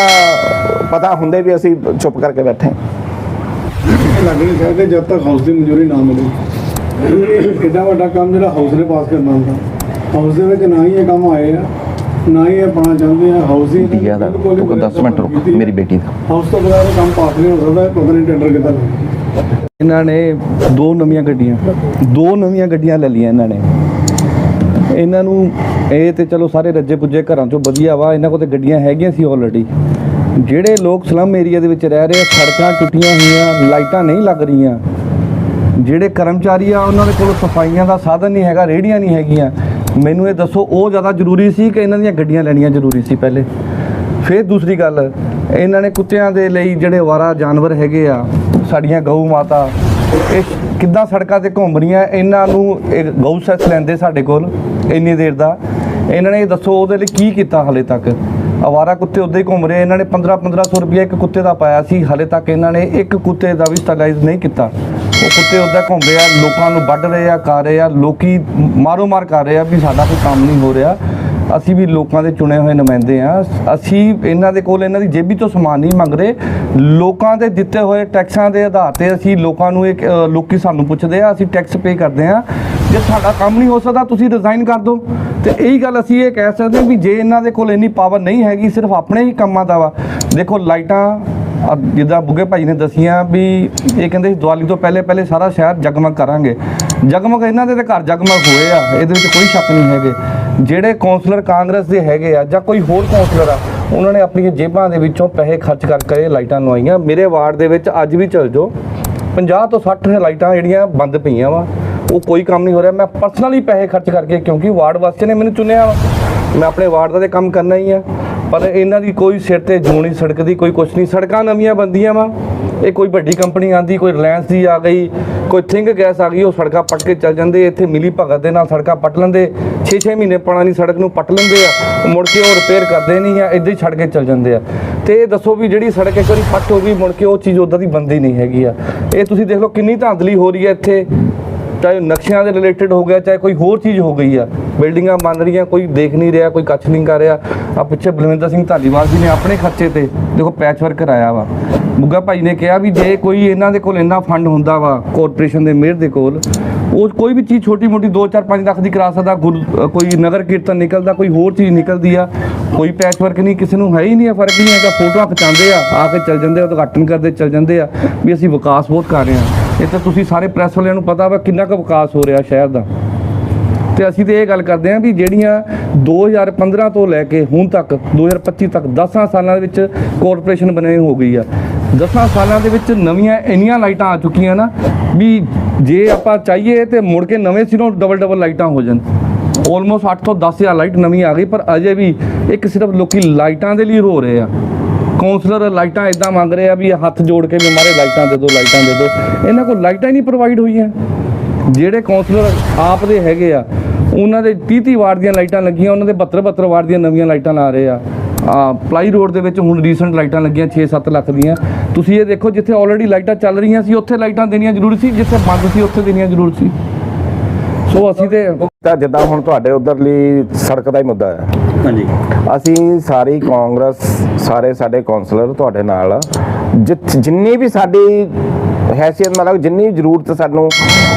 ਪਤਾ ਹੁੰਦੇ ਵੀ ਅਸੀਂ ਚੁੱਪ ਕਰਕੇ ਬੈਠੇ ਇਹ ਲੱਗ ਨਹੀਂ ਸਕਦੇ ਜਦ ਤੱਕ ਹਾਊਸ ਦੀ ਮਨਜ਼ੂਰੀ ਨਾ ਮਿਲੇ ਐਡਾ ਵੱਡਾ ਕੰਮ ਜਿਹੜਾ ਹਾਊਸ ਨੇ ਪਾਸ ਕਰਨਾ ਹੁੰਦਾ। ਹਾਊਸ ਦੇ ਵਿੱਚ ਨਾ ਹੀ ਇਹ ਕੰਮ ਆਏ ਆ। ਨਾ ਹੀ ਆਪਣਾ ਚਾਹੁੰਦੇ ਆ ਹਾਊਸਿੰਗ ਇੰਡੀਆ ਦਾ ਉਹ 10 ਮਿੰਟ ਰੁਕ ਮੇਰੀ ਬੇਟੀ ਦਾ। ਹਾਊਸ ਤੋਂ ਬਗੈਰ ਕੰਮ ਪਾਸ ਨਹੀਂ ਹੋ ਸਕਦਾ ਪਤਾ ਨਹੀਂ ਟੈਂਡਰ ਕਿੱਦਾਂ ਇਹਨਾਂ ਨੇ ਦੋ ਨਵੀਆਂ ਗੱਡੀਆਂ ਦੋ ਨਵੀਆਂ ਘਰਾਂ ਚੋਂ ਵਧੀਆ ਵਾ ਇਹਨਾਂ ਕੋਲ ਗੱਡੀਆਂ ਹੈਗੀਆਂ ਸੀ ਆਲਰੇਡੀ ਜਿਹੜੇ ਲੋਕ ਸਲਮ ਏਰੀਆ ਦੇ ਵਿੱਚ ਰਹਿ ਰਹੇ ਸੜਕਾਂ ਟੁੱਟੀਆਂ ਹੋਈਆਂ ਲਾਈਟਾਂ ਨਹੀਂ ਲੱਗ ਰਹੀਆਂ। ਜਿਹੜੇ ਕਰਮਚਾਰੀ ਆ ਉਹਨਾਂ ਦੇ ਕੋਲ ਸਫਾਈਆਂ ਦਾ ਸਾਧਨ ਨਹੀਂ ਹੈਗਾ ਰੇੜੀਆਂ ਨਹੀਂ ਹੈਗੀਆਂ। ਮੈਨੂੰ ਇਹ ਦੱਸੋ, ਉਹ ਜ਼ਿਆਦਾ ਜ਼ਰੂਰੀ ਸੀ ਕਿ ਇਹਨਾਂ ਦੀਆਂ ਗੱਡੀਆਂ ਲੈਣੀਆਂ ਜ਼ਰੂਰੀ ਸੀ ਪਹਿਲੇ? ਫਿਰ ਦੂਸਰੀ ਗੱਲ, ਇਹਨਾਂ ਨੇ ਕੁੱਤਿਆਂ ਦੇ ਲਈ ਜਿਹੜੇ ਵਾਰਾ ਜਾਨਵਰ ਹੈਗੇ ਆ, ਸਾਡੀਆਂ ਗਊ ਮਾਤਾ, ਇਹ ਕਿੱਦਾਂ ਸੜਕਾਂ ਤੇ ਘੁੰਮ ਰਹੀਆਂ, ਇਹਨਾਂ ਨੂੰ ਇਹ ਗਊ ਸੈਸ ਲੈਂਦੇ ਸਾਡੇ ਕੋਲ, ਇੰਨੀ ਦੇਰ ਦਾ। ਇਹਨਾਂ ਨੇ ਦੱਸੋ, ਉਹਦੇ ਲਈ ਕੀ ਕੀਤਾ ਹਲੇ ਤੱਕ? ਅਵਾਰਾ ਕੁੱਤੇ ਉੱਦਾਂ ਹੀ ਘੁੰਮ ਰਹੇ ਇਹਨਾਂ ਨੇ 15 1500 ਰੁਪਏ ਇੱਕ ਕੁੱਤੇ ਦਾ ਪਾਇਆ ਸੀ। ਹਲੇ ਤੱਕ ਇਹਨਾਂ ਨੇ ਇੱਕ ਕੁੱਤੇ ਦਾ ਵੀ ਸਟੈਲਾਈਜ਼ ਨਹੀਂ ਕੀਤਾ। ਉਹ ਕੁੱਤੇ ਉੱਦਾਂ ਘੁੰਮ ਰਹੇ ਆ, ਲੋਕਾਂ ਨੂੰ ਵੱਢ ਰਹੇ ਆ ਕਰ ਰਹੇ ਆ, ਲੋਕੀ ਮਾਰੋ ਮਾਰ ਕਰ ਰਹੇ ਆ ਵੀ ਸਾਡਾ ਕੋਈ ਕੰਮ ਨਹੀਂ ਹੋ ਰਿਹਾ। ਅਸੀਂ ਵੀ ਲੋਕਾਂ ਦੇ ਚੁਣੇ ਹੋਏ ਨੁਮਾਇੰਦੇ ਆ। ਅਸੀਂ ਇਹਨਾਂ ਦੇ ਕੋਲ ਇਹਨਾਂ ਦੀ ਜੇਬੀ ਤੋਂ ਸਮਾਨ ਨਹੀਂ ਮੰਗ ਰਹੇ। ਲੋਕਾਂ ਦੇ ਦਿੱਤੇ ਹੋਏ ਟੈਕਸਾਂ ਦੇ ਆਧਾਰ ਤੇ ਅਸੀਂ ਲੋਕਾਂ ਨੂੰ ਇੱਕ ਲੋਕੀ ਸਾਨੂੰ ਪੁੱਛਦੇ ਆ, ਅਸੀਂ ਟੈਕਸ ਪੇ ਕਰਦੇ ਆ। ਜੇ ਸਾਡਾ ਕੰਮ ਨਹੀਂ ਹੋ ਸਕਦਾ, ਤੁਸੀਂ ਰਿਜ਼ਾਈਨ ਕਰ ਦਿਓ। ਤੇ ਇਹੀ ਗੱਲ ਅਸੀਂ ਇਹ ਕਹਿ ਸਕਦੇ ਹਾਂ ਵੀ ਜੇ ਇਹਨਾਂ ਦੇ ਕੋਲ ਇੰਨੀ ਪਾਵਰ ਨਹੀਂ ਹੈਗੀ, ਸਿਰਫ ਆਪਣੇ ਹੀ ਕੰਮਾਂ ਦਾ ਵਾ। ਦੇਖੋ, ਲਾਈਟਾਂ ਜਿੱਦਾਂ ਬੁੱਗੇ ਭਾਈ ਨੇ ਦਸੀਆਂ ਵੀ ਇਹ ਕਹਿੰਦੇ ਸੀ, ਦੀਵਾਲੀ ਤੋਂ ਪਹਿਲੇ ਪਹਿਲੇ ਸਾਰਾ ਸ਼ਹਿਰ ਜਗਮਗ ਕਰਾਂਗੇ। ਜਗਮਗ ਇਹਨਾਂ ਦੇ ਤੇ ਘਰ ਜਗਮਗ ਹੋਏ ਆ, ਇਹਦੇ ਵਿੱਚ ਕੋਈ ਸ਼ੱਕ ਨਹੀਂ ਹੈਗੇ। ਜਿਹੜੇ ਕੌਂਸਲਰ ਕਾਂਗਰਸ ਦੇ ਹੈਗੇ ਆ ਜਾਂ ਕੋਈ ਹੋਰ ਕੌਂਸਲਰ ਆ, ਉਹਨਾਂ ਨੇ ਆਪਣੀਆਂ ਜੇਬਾਂ ਦੇ ਵਿੱਚੋਂ ਪੈਸੇ ਖਰਚ ਕਰਕੇ ਇਹ ਲਾਈਟਾਂ ਲਵਾਈਆਂ। ਮੇਰੇ ਵਾਰਡ ਦੇ ਵਿੱਚ ਅੱਜ ਵੀ ਚੱਲ ਜਾਓ 50 ਤੋਂ 60 ਲਾਈਟਾਂ ਜਿਹੜੀਆਂ ਬੰਦ ਪਈਆਂ ਵਾ। ਉਹ ਕੋਈ ਕੰਮ ਨਹੀਂ ਹੋ ਰਿਹਾ। ਮੈਂ ਪਰਸਨਲੀ ਪੈਸੇ ਖਰਚ ਕਰਕੇ ਕਿਉਂਕਿ ਵਾਰਡ ਵਾਸਤੇ ਨੇ ਮੈਨੂੰ ਚੁਣਿਆ ਵਾ। ਮੈਂ ਆਪਣੇ ਵਾਰਡ ਦਾ ਤੇ ਕੰਮ ਕਰਨਾ ਹੀ ਆ। ਪਰ ਇਹਨਾਂ ਦੀ ਕੋਈ ਸਿਰ ਤੇ ਜੂਣੀ ਸੜਕ ਦੀ ਕੋਈ ਕੁਛ ਨਹੀਂ। ਸੜਕਾਂ ਨਵੀਆਂ ਬੰਦੀਆਂ ਵਾ। ਇਹ ਕੋਈ ਵੱਡੀ ਕੰਪਨੀ ਆਂਦੀ, ਕੋਈ ਰਿਲਾਇੰਸ ਦੀ ਆ ਗਈ, ਕੋਈ ਥਿੰਗ ਗੈਸ ਆ ਗਈ, ਉਹ ਸੜਕਾਂ ਪੱਟ ਕੇ ਚੱਲ ਜਾਂਦੇ। ਇੱਥੇ ਮਿਲੀ ਭਗਤ ਦੇ ਨਾਲ ਸੜਕਾਂ ਪੱਟ ਲੈਂਦੇ। 6-6 ਮਹੀਨੇ ਪੁਰਾਣੀ ਸੜਕ ਨੂੰ ਪੱਟ ਲੈਂਦੇ ਆ। ਮੁੜ ਕੇ ਉਹ ਰਿਪੇਅਰ ਕਰਦੇ ਨਹੀਂ ਆ, ਇੱਦਾਂ ਹੀ ਛੱਡ ਕੇ ਚੱਲ ਜਾਂਦੇ ਆ। ਤੇ ਇਹ ਦੱਸੋ ਵੀ ਜਿਹੜੀ ਸੜਕ ਇੱਕ ਵਾਰੀ ਪੱਟ ਹੋ ਗਈ, ਮੁੜ ਕੇ ਉਹ ਚੀਜ਼ ਉਦਾਂ ਦੀ ਬੰਦੀ ਨਹੀਂ ਹੈਗੀ ਆ। ਇਹ ਤੁਸੀਂ ਦੇਖ ਲਓ ਕਿੰਨੀ ਧਾਂਦਲੀ ਹੋ ਰਹੀ ਹੈ ਇੱਥੇ। ਚਾਹੇ ਉਹ ਨਕਸ਼ਿਆਂ ਦੇ ਰਿਲੇਟਡ ਹੋ ਗਿਆ, ਚਾਹੇ ਕੋਈ ਹੋਰ ਚੀਜ਼ ਹੋ ਗਈ ਆ। ਬਿਲਡਿੰਗਾਂ ਬਣ ਰਹੀਆਂ, ਕੋਈ ਦੇਖ ਨਹੀਂ ਰਿਹਾ, ਕੋਈ ਕੱਚ ਨਹੀਂ ਕਰ ਰਿਹਾ। ਆ ਪਿੱਛੇ ਬਲਵਿੰਦਰ ਸਿੰਘ ਧਾਲੀਵਾਲ ਜੀ ਨੇ ਆਪਣੇ ਖਰਚੇ ਤੇ ਦੇਖੋ ਪੈਚ ਵਰਕ ਕਰਾਇਆ ਵਾ। ਮੁੱਗਾ ਭਾਈ ਨੇ ਕਿਹਾ ਵੀ ਜੇ ਕੋਈ ਇਹਨਾਂ ਦੇ ਕੋਲ ਇੰਨਾ ਫੰਡ ਹੁੰਦਾ ਵਾ ਕਾਰਪੋਰੇਸ਼ਨ ਦੇ ਮੇਅਰ ਦੇ ਕੋਲ ਉਹ ਕੋਈ ਵੀ ਚੀਜ਼ ਛੋਟੀ ਮੋਟੀ 2 4 5 ਲੱਖ ਦੀ ਕਰਾ ਸਕਦਾ ਗੁਰ- ਅ, ਕੋਈ ਨਗਰ ਕੀਰਤਨ ਨਿਕਲਦਾ ਕੋਈ ਹੋਰ ਚੀਜ਼ ਨਿਕਲਦੀ ਆ ਕੋਈ ਪੈਚ ਵਰਕ ਨਹੀਂ ਕਿਸੇ ਨੂੰ ਹੈ ਹੀ ਨਹੀਂ ਆ ਫ਼ਰਕ ਨਹੀਂ ਹੈਗਾ ਫੋਟੋਆਂ ਖਿਚਾਉਂਦੇ ਆ ਆ ਕੇ ਚੱਲ ਜਾਂਦੇ ਆ ਉਦਘਾਟਨ ਕਰਦੇ ਚੱਲ ਜਾਂਦੇ ਆ ਵੀ ਅਸੀਂ ਵਿਕਾਸ ਬਹੁਤ ਕਰ ਰਹੇ ਆ ਇਹ ਤਾਂ ਤੁਸੀਂ ਸਾਰੇ ਪ੍ਰੈਸ ਵਾਲਿਆਂ ਨੂੰ ਪਤਾ ਵਾ ਕਿੰਨਾ ਕੁ ਵਿਕਾਸ ਹੋ ਰਿਹਾ ਸ਼ਹਿਰ ਦਾ। ਤੇ ਅਸੀਂ ਤੇ ਇਹ ਗੱਲ ਕਰਦੇ ਹਾਂ ਵੀ ਜਿਹੜੀਆਂ 2015 ਤੋਂ ਲੈ ਕੇ ਹੁਣ ਤੱਕ 2025 ਤੱਕ 10 ਸਾਲਾਂ ਦੇ ਵਿੱਚ ਕਾਰਪੋਰੇਸ਼ਨ ਬਣੇ ਹੋ ਗਈ ਆ 10 ਸਾਲਾਂ ਦੇ ਵਿੱਚ ਨਵੀਆਂ ਇੰਨੀਆਂ ਲਾਈਟਾਂ ਆ ਚੁੱਕੀਆਂ ਨਾ ਵੀ ਜੇ ਆਪਾਂ ਚਾਹੀਏ ਤੇ ਮੁੜ ਕੇ ਨਵੇਂ ਸਿਰੋਂ ਡਬਲ ਡਬਲ ਲਾਈਟਾਂ ਹੋ ਜਾਣ। ਆਲਮੋਸਟ 8 ਤੋਂ 10000 ਲਾਈਟ ਨਵੀਂ ਆ ਗਈ, ਪਰ ਅਜੇ ਵੀ ਇੱਕ ਸਿਰਫ ਲੋਕੀ ਲਾਈਟਾਂ ਦੇ ਲਈ ਰੋ ਰਹੇ ਆ। ਕਾਉਂਸਲਰ ਲਾਈਟਾਂ ਇਦਾਂ ਮੰਗ ਰਹੇ ਆ ਵੀ ਹੱਥ ਜੋੜ ਕੇ ਵੀ ਮਾਰੇ ਲਾਈਟਾਂ ਦੇ ਦਿਓ, ਲਾਈਟਾਂ ਦੇ ਦਿਓ। ਇਹਨਾਂ ਕੋਲ ਲਾਈਟਾਂ ਹੀ ਨਹੀਂ ਪ੍ਰੋਵਾਈਡ ਹੋਈਆਂ। ਜਿਹੜੇ ਕਾਉਂਸਲਰ ਆਪ ਦੇ ਹੈਗੇ ਆ, ਉਹਨਾਂ ਦੇ 30 30 ਵਾਰਡ ਦੀਆਂ ਲਾਈਟਾਂ ਲੱਗੀਆਂ, ਉਹਨਾਂ ਦੇ 72 72 ਵਾਰਡ ਦੀਆਂ ਨਵੀਆਂ ਲਾਈਟਾਂ ਲਾ ਰਹੇ ਆ। ਪਲਾਈ ਰੋਡ ਦੇ ਵਿੱਚ ਹੁਣ ਰੀਸੈਂਟ ਲਾਈਟਾਂ ਲੱਗੀਆਂ 6-7 ਲੱਖ ਦੀਆਂ। ਤੁਸੀਂ ਇਹ ਦੇਖੋ ਜਿੱਥੇ ਆਲਰੇਡੀ ਲਾਈਟਾਂ ਚੱਲ ਰਹੀਆਂ ਸੀ ਉੱਥੇ ਲਾਈਟਾਂ ਦੇਣੀਆਂ ਜ਼ਰੂਰੀ ਸੀ ਜਿੱਥੇ ਬੰਦ ਸੀ ਉੱਥੇ ਦੇਣੀਆਂ ਜ਼ਰੂਰੀ ਸੀ। ਸੋ ਅਸੀਂ ਤੇ ਤਾਂ ਜਿੱਦਾਂ ਹੁਣ ਤੁਹਾਡੇ ਉਧਰਲੀ ਸੜਕ ਦਾ ਹੀ ਮੁੱਦਾ ਹੈ। ਹਾਂਜੀ। ਅਸੀਂ ਸਾਰੀ ਕਾਂਗਰਸ ਸਾਰੇ ਸਾਡੇ ਕਾਉਂਸਲਰ ਤੁਹਾਡੇ ਨਾਲ ਜਿੰਨੀ ਵੀ ਸਾਡੀ ਹੈਸੀਅਤ ਮਤਲਬ ਜਿੰਨੀ ਜ਼ਰੂਰਤ ਸਾਨੂੰ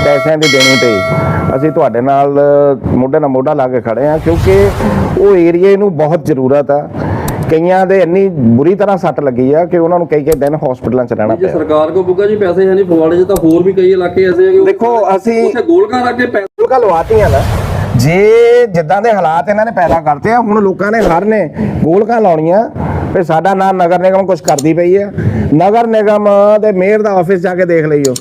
ਪੈਸਿਆਂ ਦੀ ਦੇਣੀ ਪਈ ਅਸੀਂ ਤੁਹਾਡੇ ਨਾਲ ਮੋਢੇ ਨਾਲ ਮੋਢਾ ਲਾ ਕੇ ਖੜੇ ਆ ਕਿਉਂਕਿ ਉਹ ਏਰੀਏ ਨੂੰ ਬਹੁਤ ਜ਼ਰੂਰਤ ਆ। ਕਈਆਂ ਦੇ ਇੰਨੀ ਬੁਰੀ ਤਰ੍ਹਾਂ ਸੱਟ ਲੱਗੀ ਆ ਕਿ ਉਹਨਾਂ ਨੂੰ ਕਈ ਕਈ ਦਿਨ ਹਸਪੀਟਲਾਂ 'ਚ ਰਹਿਣਾ ਜੇ ਪਿਆ। ਸਰਕਾਰ ਕੋ ਬੁੱਗਾ ਜੀ ਪੈਸੇ ਹੈ ਨਹੀਂ ਫਗਵਾੜੇ 'ਚ ਤਾਂ ਹੋਰ ਵੀ ਕਈ ਇਲਾਕੇ ਐਸੇ ਆ ਕਿ ਦੇਖੋ, ਅਸੀਂ- ਉੱਥੇ ਗੋਲਕਾਂ ਰੱਖ ਕੇ ਪੈਸੇ ਲੋਕਾਂ ਲਵਾਤੀਆਂ ਨਾ। ਜੇ ਜਿੱਦਾਂ ਦੇ ਹਾਲਾਤ ਇਹਨਾਂ ਨੇ ਪੈਦਾ ਕਰਤੇ ਆ ਹੁਣ ਲੋਕਾਂ ਨੇ ਹਰ ਨੇ ਗੋਲਕਾਂ ਲਾਉਣੀਆਂ ਤੇ ਸਾਡਾ ਨਾਂ ਨਗਰ ਨਿਗਮ ਕੁਝ ਕਰਦੀ ਪਈ ਆ। ਨਗਰ ਨਿਗਮ ਦੇ ਮੇਅਰ ਦਾ ਆਫਿਸ ਜਾ ਕੇ ਦੇਖ ਲਈਓ।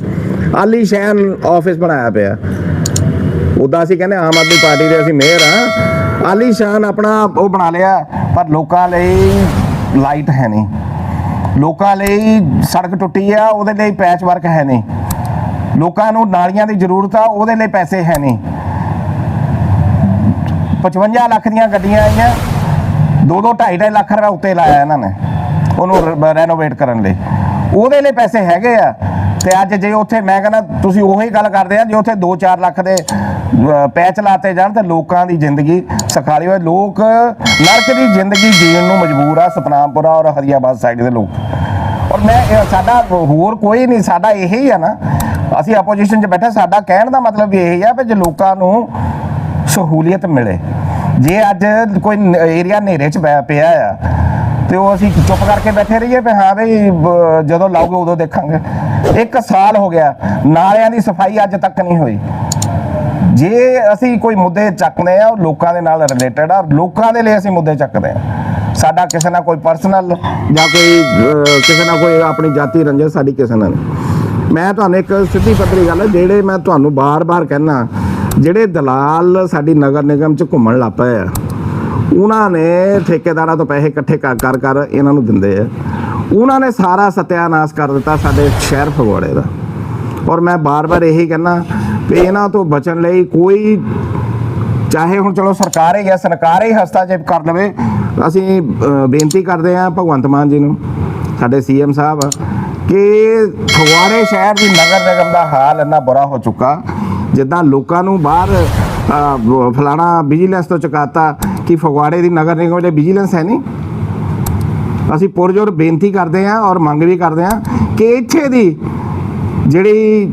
ਆਲੀਸ਼ਾਨ ਆਫਿਸ ਬਣਾਇਆ ਪਿਆ। ਉਦਾਂ ਅਸੀਂ ਕਹਿੰਦੇ ਆਮ ਆਦਮੀ ਪਾਰਟੀ ਦੇ ਅਸੀਂ ਮੇਅਰ ਆ। ਆਲੀਸ਼ਾਨ ਆਪਣਾ ਉਹ ਬਣਾ ਲਿਆ, ਪਰ ਲੋਕਾਂ ਲਈ ਲਾਈਟ ਹੈ ਨਹੀਂ। ਲੋਕਾਂ ਲਈ ਸੜਕ ਟੁੱਟੀ ਆ, ਉਹਦੇ ਲਈ ਪੈਚ ਵਰਕ ਹੈ ਨਹੀਂ। ਲੋਕਾਂ ਨੂੰ ਨਾਲੀਆਂ ਦੀ ਜ਼ਰੂਰਤ ਆ, ਉਹਦੇ ਲਈ ਪੈਸੇ ਹੈ ਨਹੀਂ। 55 ਲੱਖ ਦੀਆਂ ਗੱਡੀਆਂ ਆਈਆਂ 2-2 2.5 ਲੱਖ ਰੁਪਏ ਉੱਤੇ ਲਾਇਆ ਇਹਨਾਂ ਨੇ, ਉਹਨੂੰ ਰੈਨੋਵੇਟ ਕਰਨ ਲਈ। ਉਹਦੇ ਲਈ ਪੈਸੇ ਹੈਗੇ ਆ, ਤੇ ਅੱਜ ਜੇ ਉੱਥੇ ਮੈਂ ਕਹਿੰਦਾ, ਤੁਸੀਂ ਉਹੀ ਗੱਲ ਕਰਦੇ ਆ, ਜੇ ਉੱਥੇ 2-4 ਲੱਖ ਦੇ ਪੈਚ ਲਾਤੇ ਜਾਣ ਤੇ ਲੋਕਾਂ ਦੀ ਜ਼ਿੰਦਗੀ ਸਖਾਲੀ ਹੋਏ। ਲੋਕ ਨਰਕ ਦੀ ਜ਼ਿੰਦਗੀ ਜੀਣ ਨੂੰ ਮਜਬੂਰ ਆ ਸਤਨਾਮਪੁਰਾ ਔਰ ਹਰੀਆਬਾਦ ਸਾਈਡ ਦੇ ਲੋਕ। ਔਰ ਮੈਂ ਸਾਡਾ ਹੋਰ ਕੋਈ ਨਹੀਂ, ਸਾਡਾ ਇਹੀ ਆ ਨਾ। ਅਸੀਂ ਆਪੋਜੀਸ਼ਨ 'ਚ ਬੈਠੇ, ਸਾਡਾ ਕਹਿਣ ਦਾ ਮਤਲਬ ਵੀ ਇਹੀ ਆ ਵੀ ਜੇ ਲੋਕਾਂ ਨੂੰ ਸਹੂਲੀਅਤ ਮਿਲੇ, ਜੇ ਅੱਜ ਕੋਈ ਏਰੀਆ ਹਨੇਰੇ 'ਚ ਪਿਆ ਆ, ਤੇ ਉਹ ਅਸੀਂ ਚੁੱਪ ਕਰਕੇ ਬੈਠੇ ਰਹੀਏ ਵੀ ਹਾਂ ਬਈ ਬ- ਜਦੋਂ ਲਾਓਗੇ ਉਦੋਂ ਦੇਖਾਂਗੇ। ਇੱਕ ਸਾਲ ਹੋ ਗਿਆ, ਨਾਲਿਆਂ ਦੀ ਸਫ਼ਾਈ ਅੱਜ ਤੱਕ ਨਹੀਂ ਹੋਈ। ਜੇ ਅਸੀਂ ਕੋਈ ਮੁੱਦੇ ਚੱਕਦੇ ਆ, ਉਹ ਲੋਕਾਂ ਦੇ ਨਾਲ ਰਿਲੇਟਡ ਆ, ਲੋਕਾਂ ਦੇ ਲਈ ਅਸੀਂ ਮੁੱਦੇ ਚੱਕਦੇ ਆ। ਸਾਡਾ ਕਿਸੇ ਨਾਲ ਕੋਈ ਪਰਸਨਲ ਜਾਂ ਕੋਈ ਕਿਸੇ ਨਾਲ ਕੋਈ ਆਪਣੀ ਜਾਤੀ ਰੰਜਨ ਸਾਡੀ ਕਿਸੇ ਨਾਲ ਮੈਂ ਤੁਹਾਨੂੰ ਇੱਕ ਸਿੱਧੀ ਪੱਧਰੀ ਗੱਲ, ਜਿਹੜੇ ਮੈਂ ਤੁਹਾਨੂੰ ਬਾਰ-ਬਾਰ ਕਹਿਣਾ ਜਿਹੜੇ ਦਲਾਲ ਸਾਡੀ ਨਗਰ ਨਿਗਮ ਚ ਘੁੰਮਣ ਲੱਗ ਪਏ ਆ, ਉਹਨਾਂ ਨੇ ਠੇਕੇਦਾਰਾਂ ਤੋਂ ਪੈਸੇ ਇਕੱਠੇ ਕਰ ਕਰ ਕਰ ਇਹਨਾਂ ਨੂੰ ਦਿੰਦੇ ਆ। ਉਹਨਾਂ ਨੇ ਸਾਰਾ ਸਤਿਆਨਾਸ਼ ਕਰ ਦਿੱਤਾ ਸਾਡੇ ਸ਼ਹਿਰ ਫਗਵਾੜੇ ਦਾ। ਔਰ ਮੈਂ ਬਾਰ-ਬਾਰ ਇਹੀ ਕਹਿਣਾ ਵੀ ਇਹਨਾਂ ਤੋਂ ਬਚਣ ਲਈ ਕੋਈ ਚਾਹੇ ਹੁਣ ਚਲੋ ਸਰਕਾਰ ਹੀ ਹੈ ਸਰਕਾਰ ਹੀ ਹਸਤਾਖੇਪ ਕਰ ਲਵੇ, ਅਸੀਂ ਬੇਨਤੀ ਕਰਦੇ ਹਾਂ ਭਗਵੰਤ ਮਾਨ ਜੀ ਨੂੰ, ਸਾਡੇ ਸੀਐਮ ਸਾਹਿਬ, ਕਿ ਫਗਵਾੜੇ ਸ਼ਹਿਰ ਦੀ ਨਗਰ ਨਿਗਮ ਦਾ ਹਾਲ ਇੰਨਾ ਬੁਰਾ ਹੋ ਚੁੱਕਾ, ਜਿੱਦਾਂ ਲੋਕਾਂ ਨੂੰ ਬਾਹਰ ਫਲਾਣਾ ਵਿਜੀਲੈਂਸ ਤੋਂ ਚੁਕਾਤਾ ਕਿ ਫਗਵਾੜੇ ਦੀ ਨਗਰ ਨਿਗਮ ਦੇ ਵਿਜੀਲੈਂਸ ਹੈ ਨਹੀਂ। ਅਸੀਂ ਪੁਰਜੋਰ ਬੇਨਤੀ ਕਰਦੇ ਹਾਂ ਔਰ ਮੰਗ ਵੀ ਕਰਦੇ ਹਾਂ ਕਿ ਇੱਥੇ ਦੀ ਜਿਹੜੀ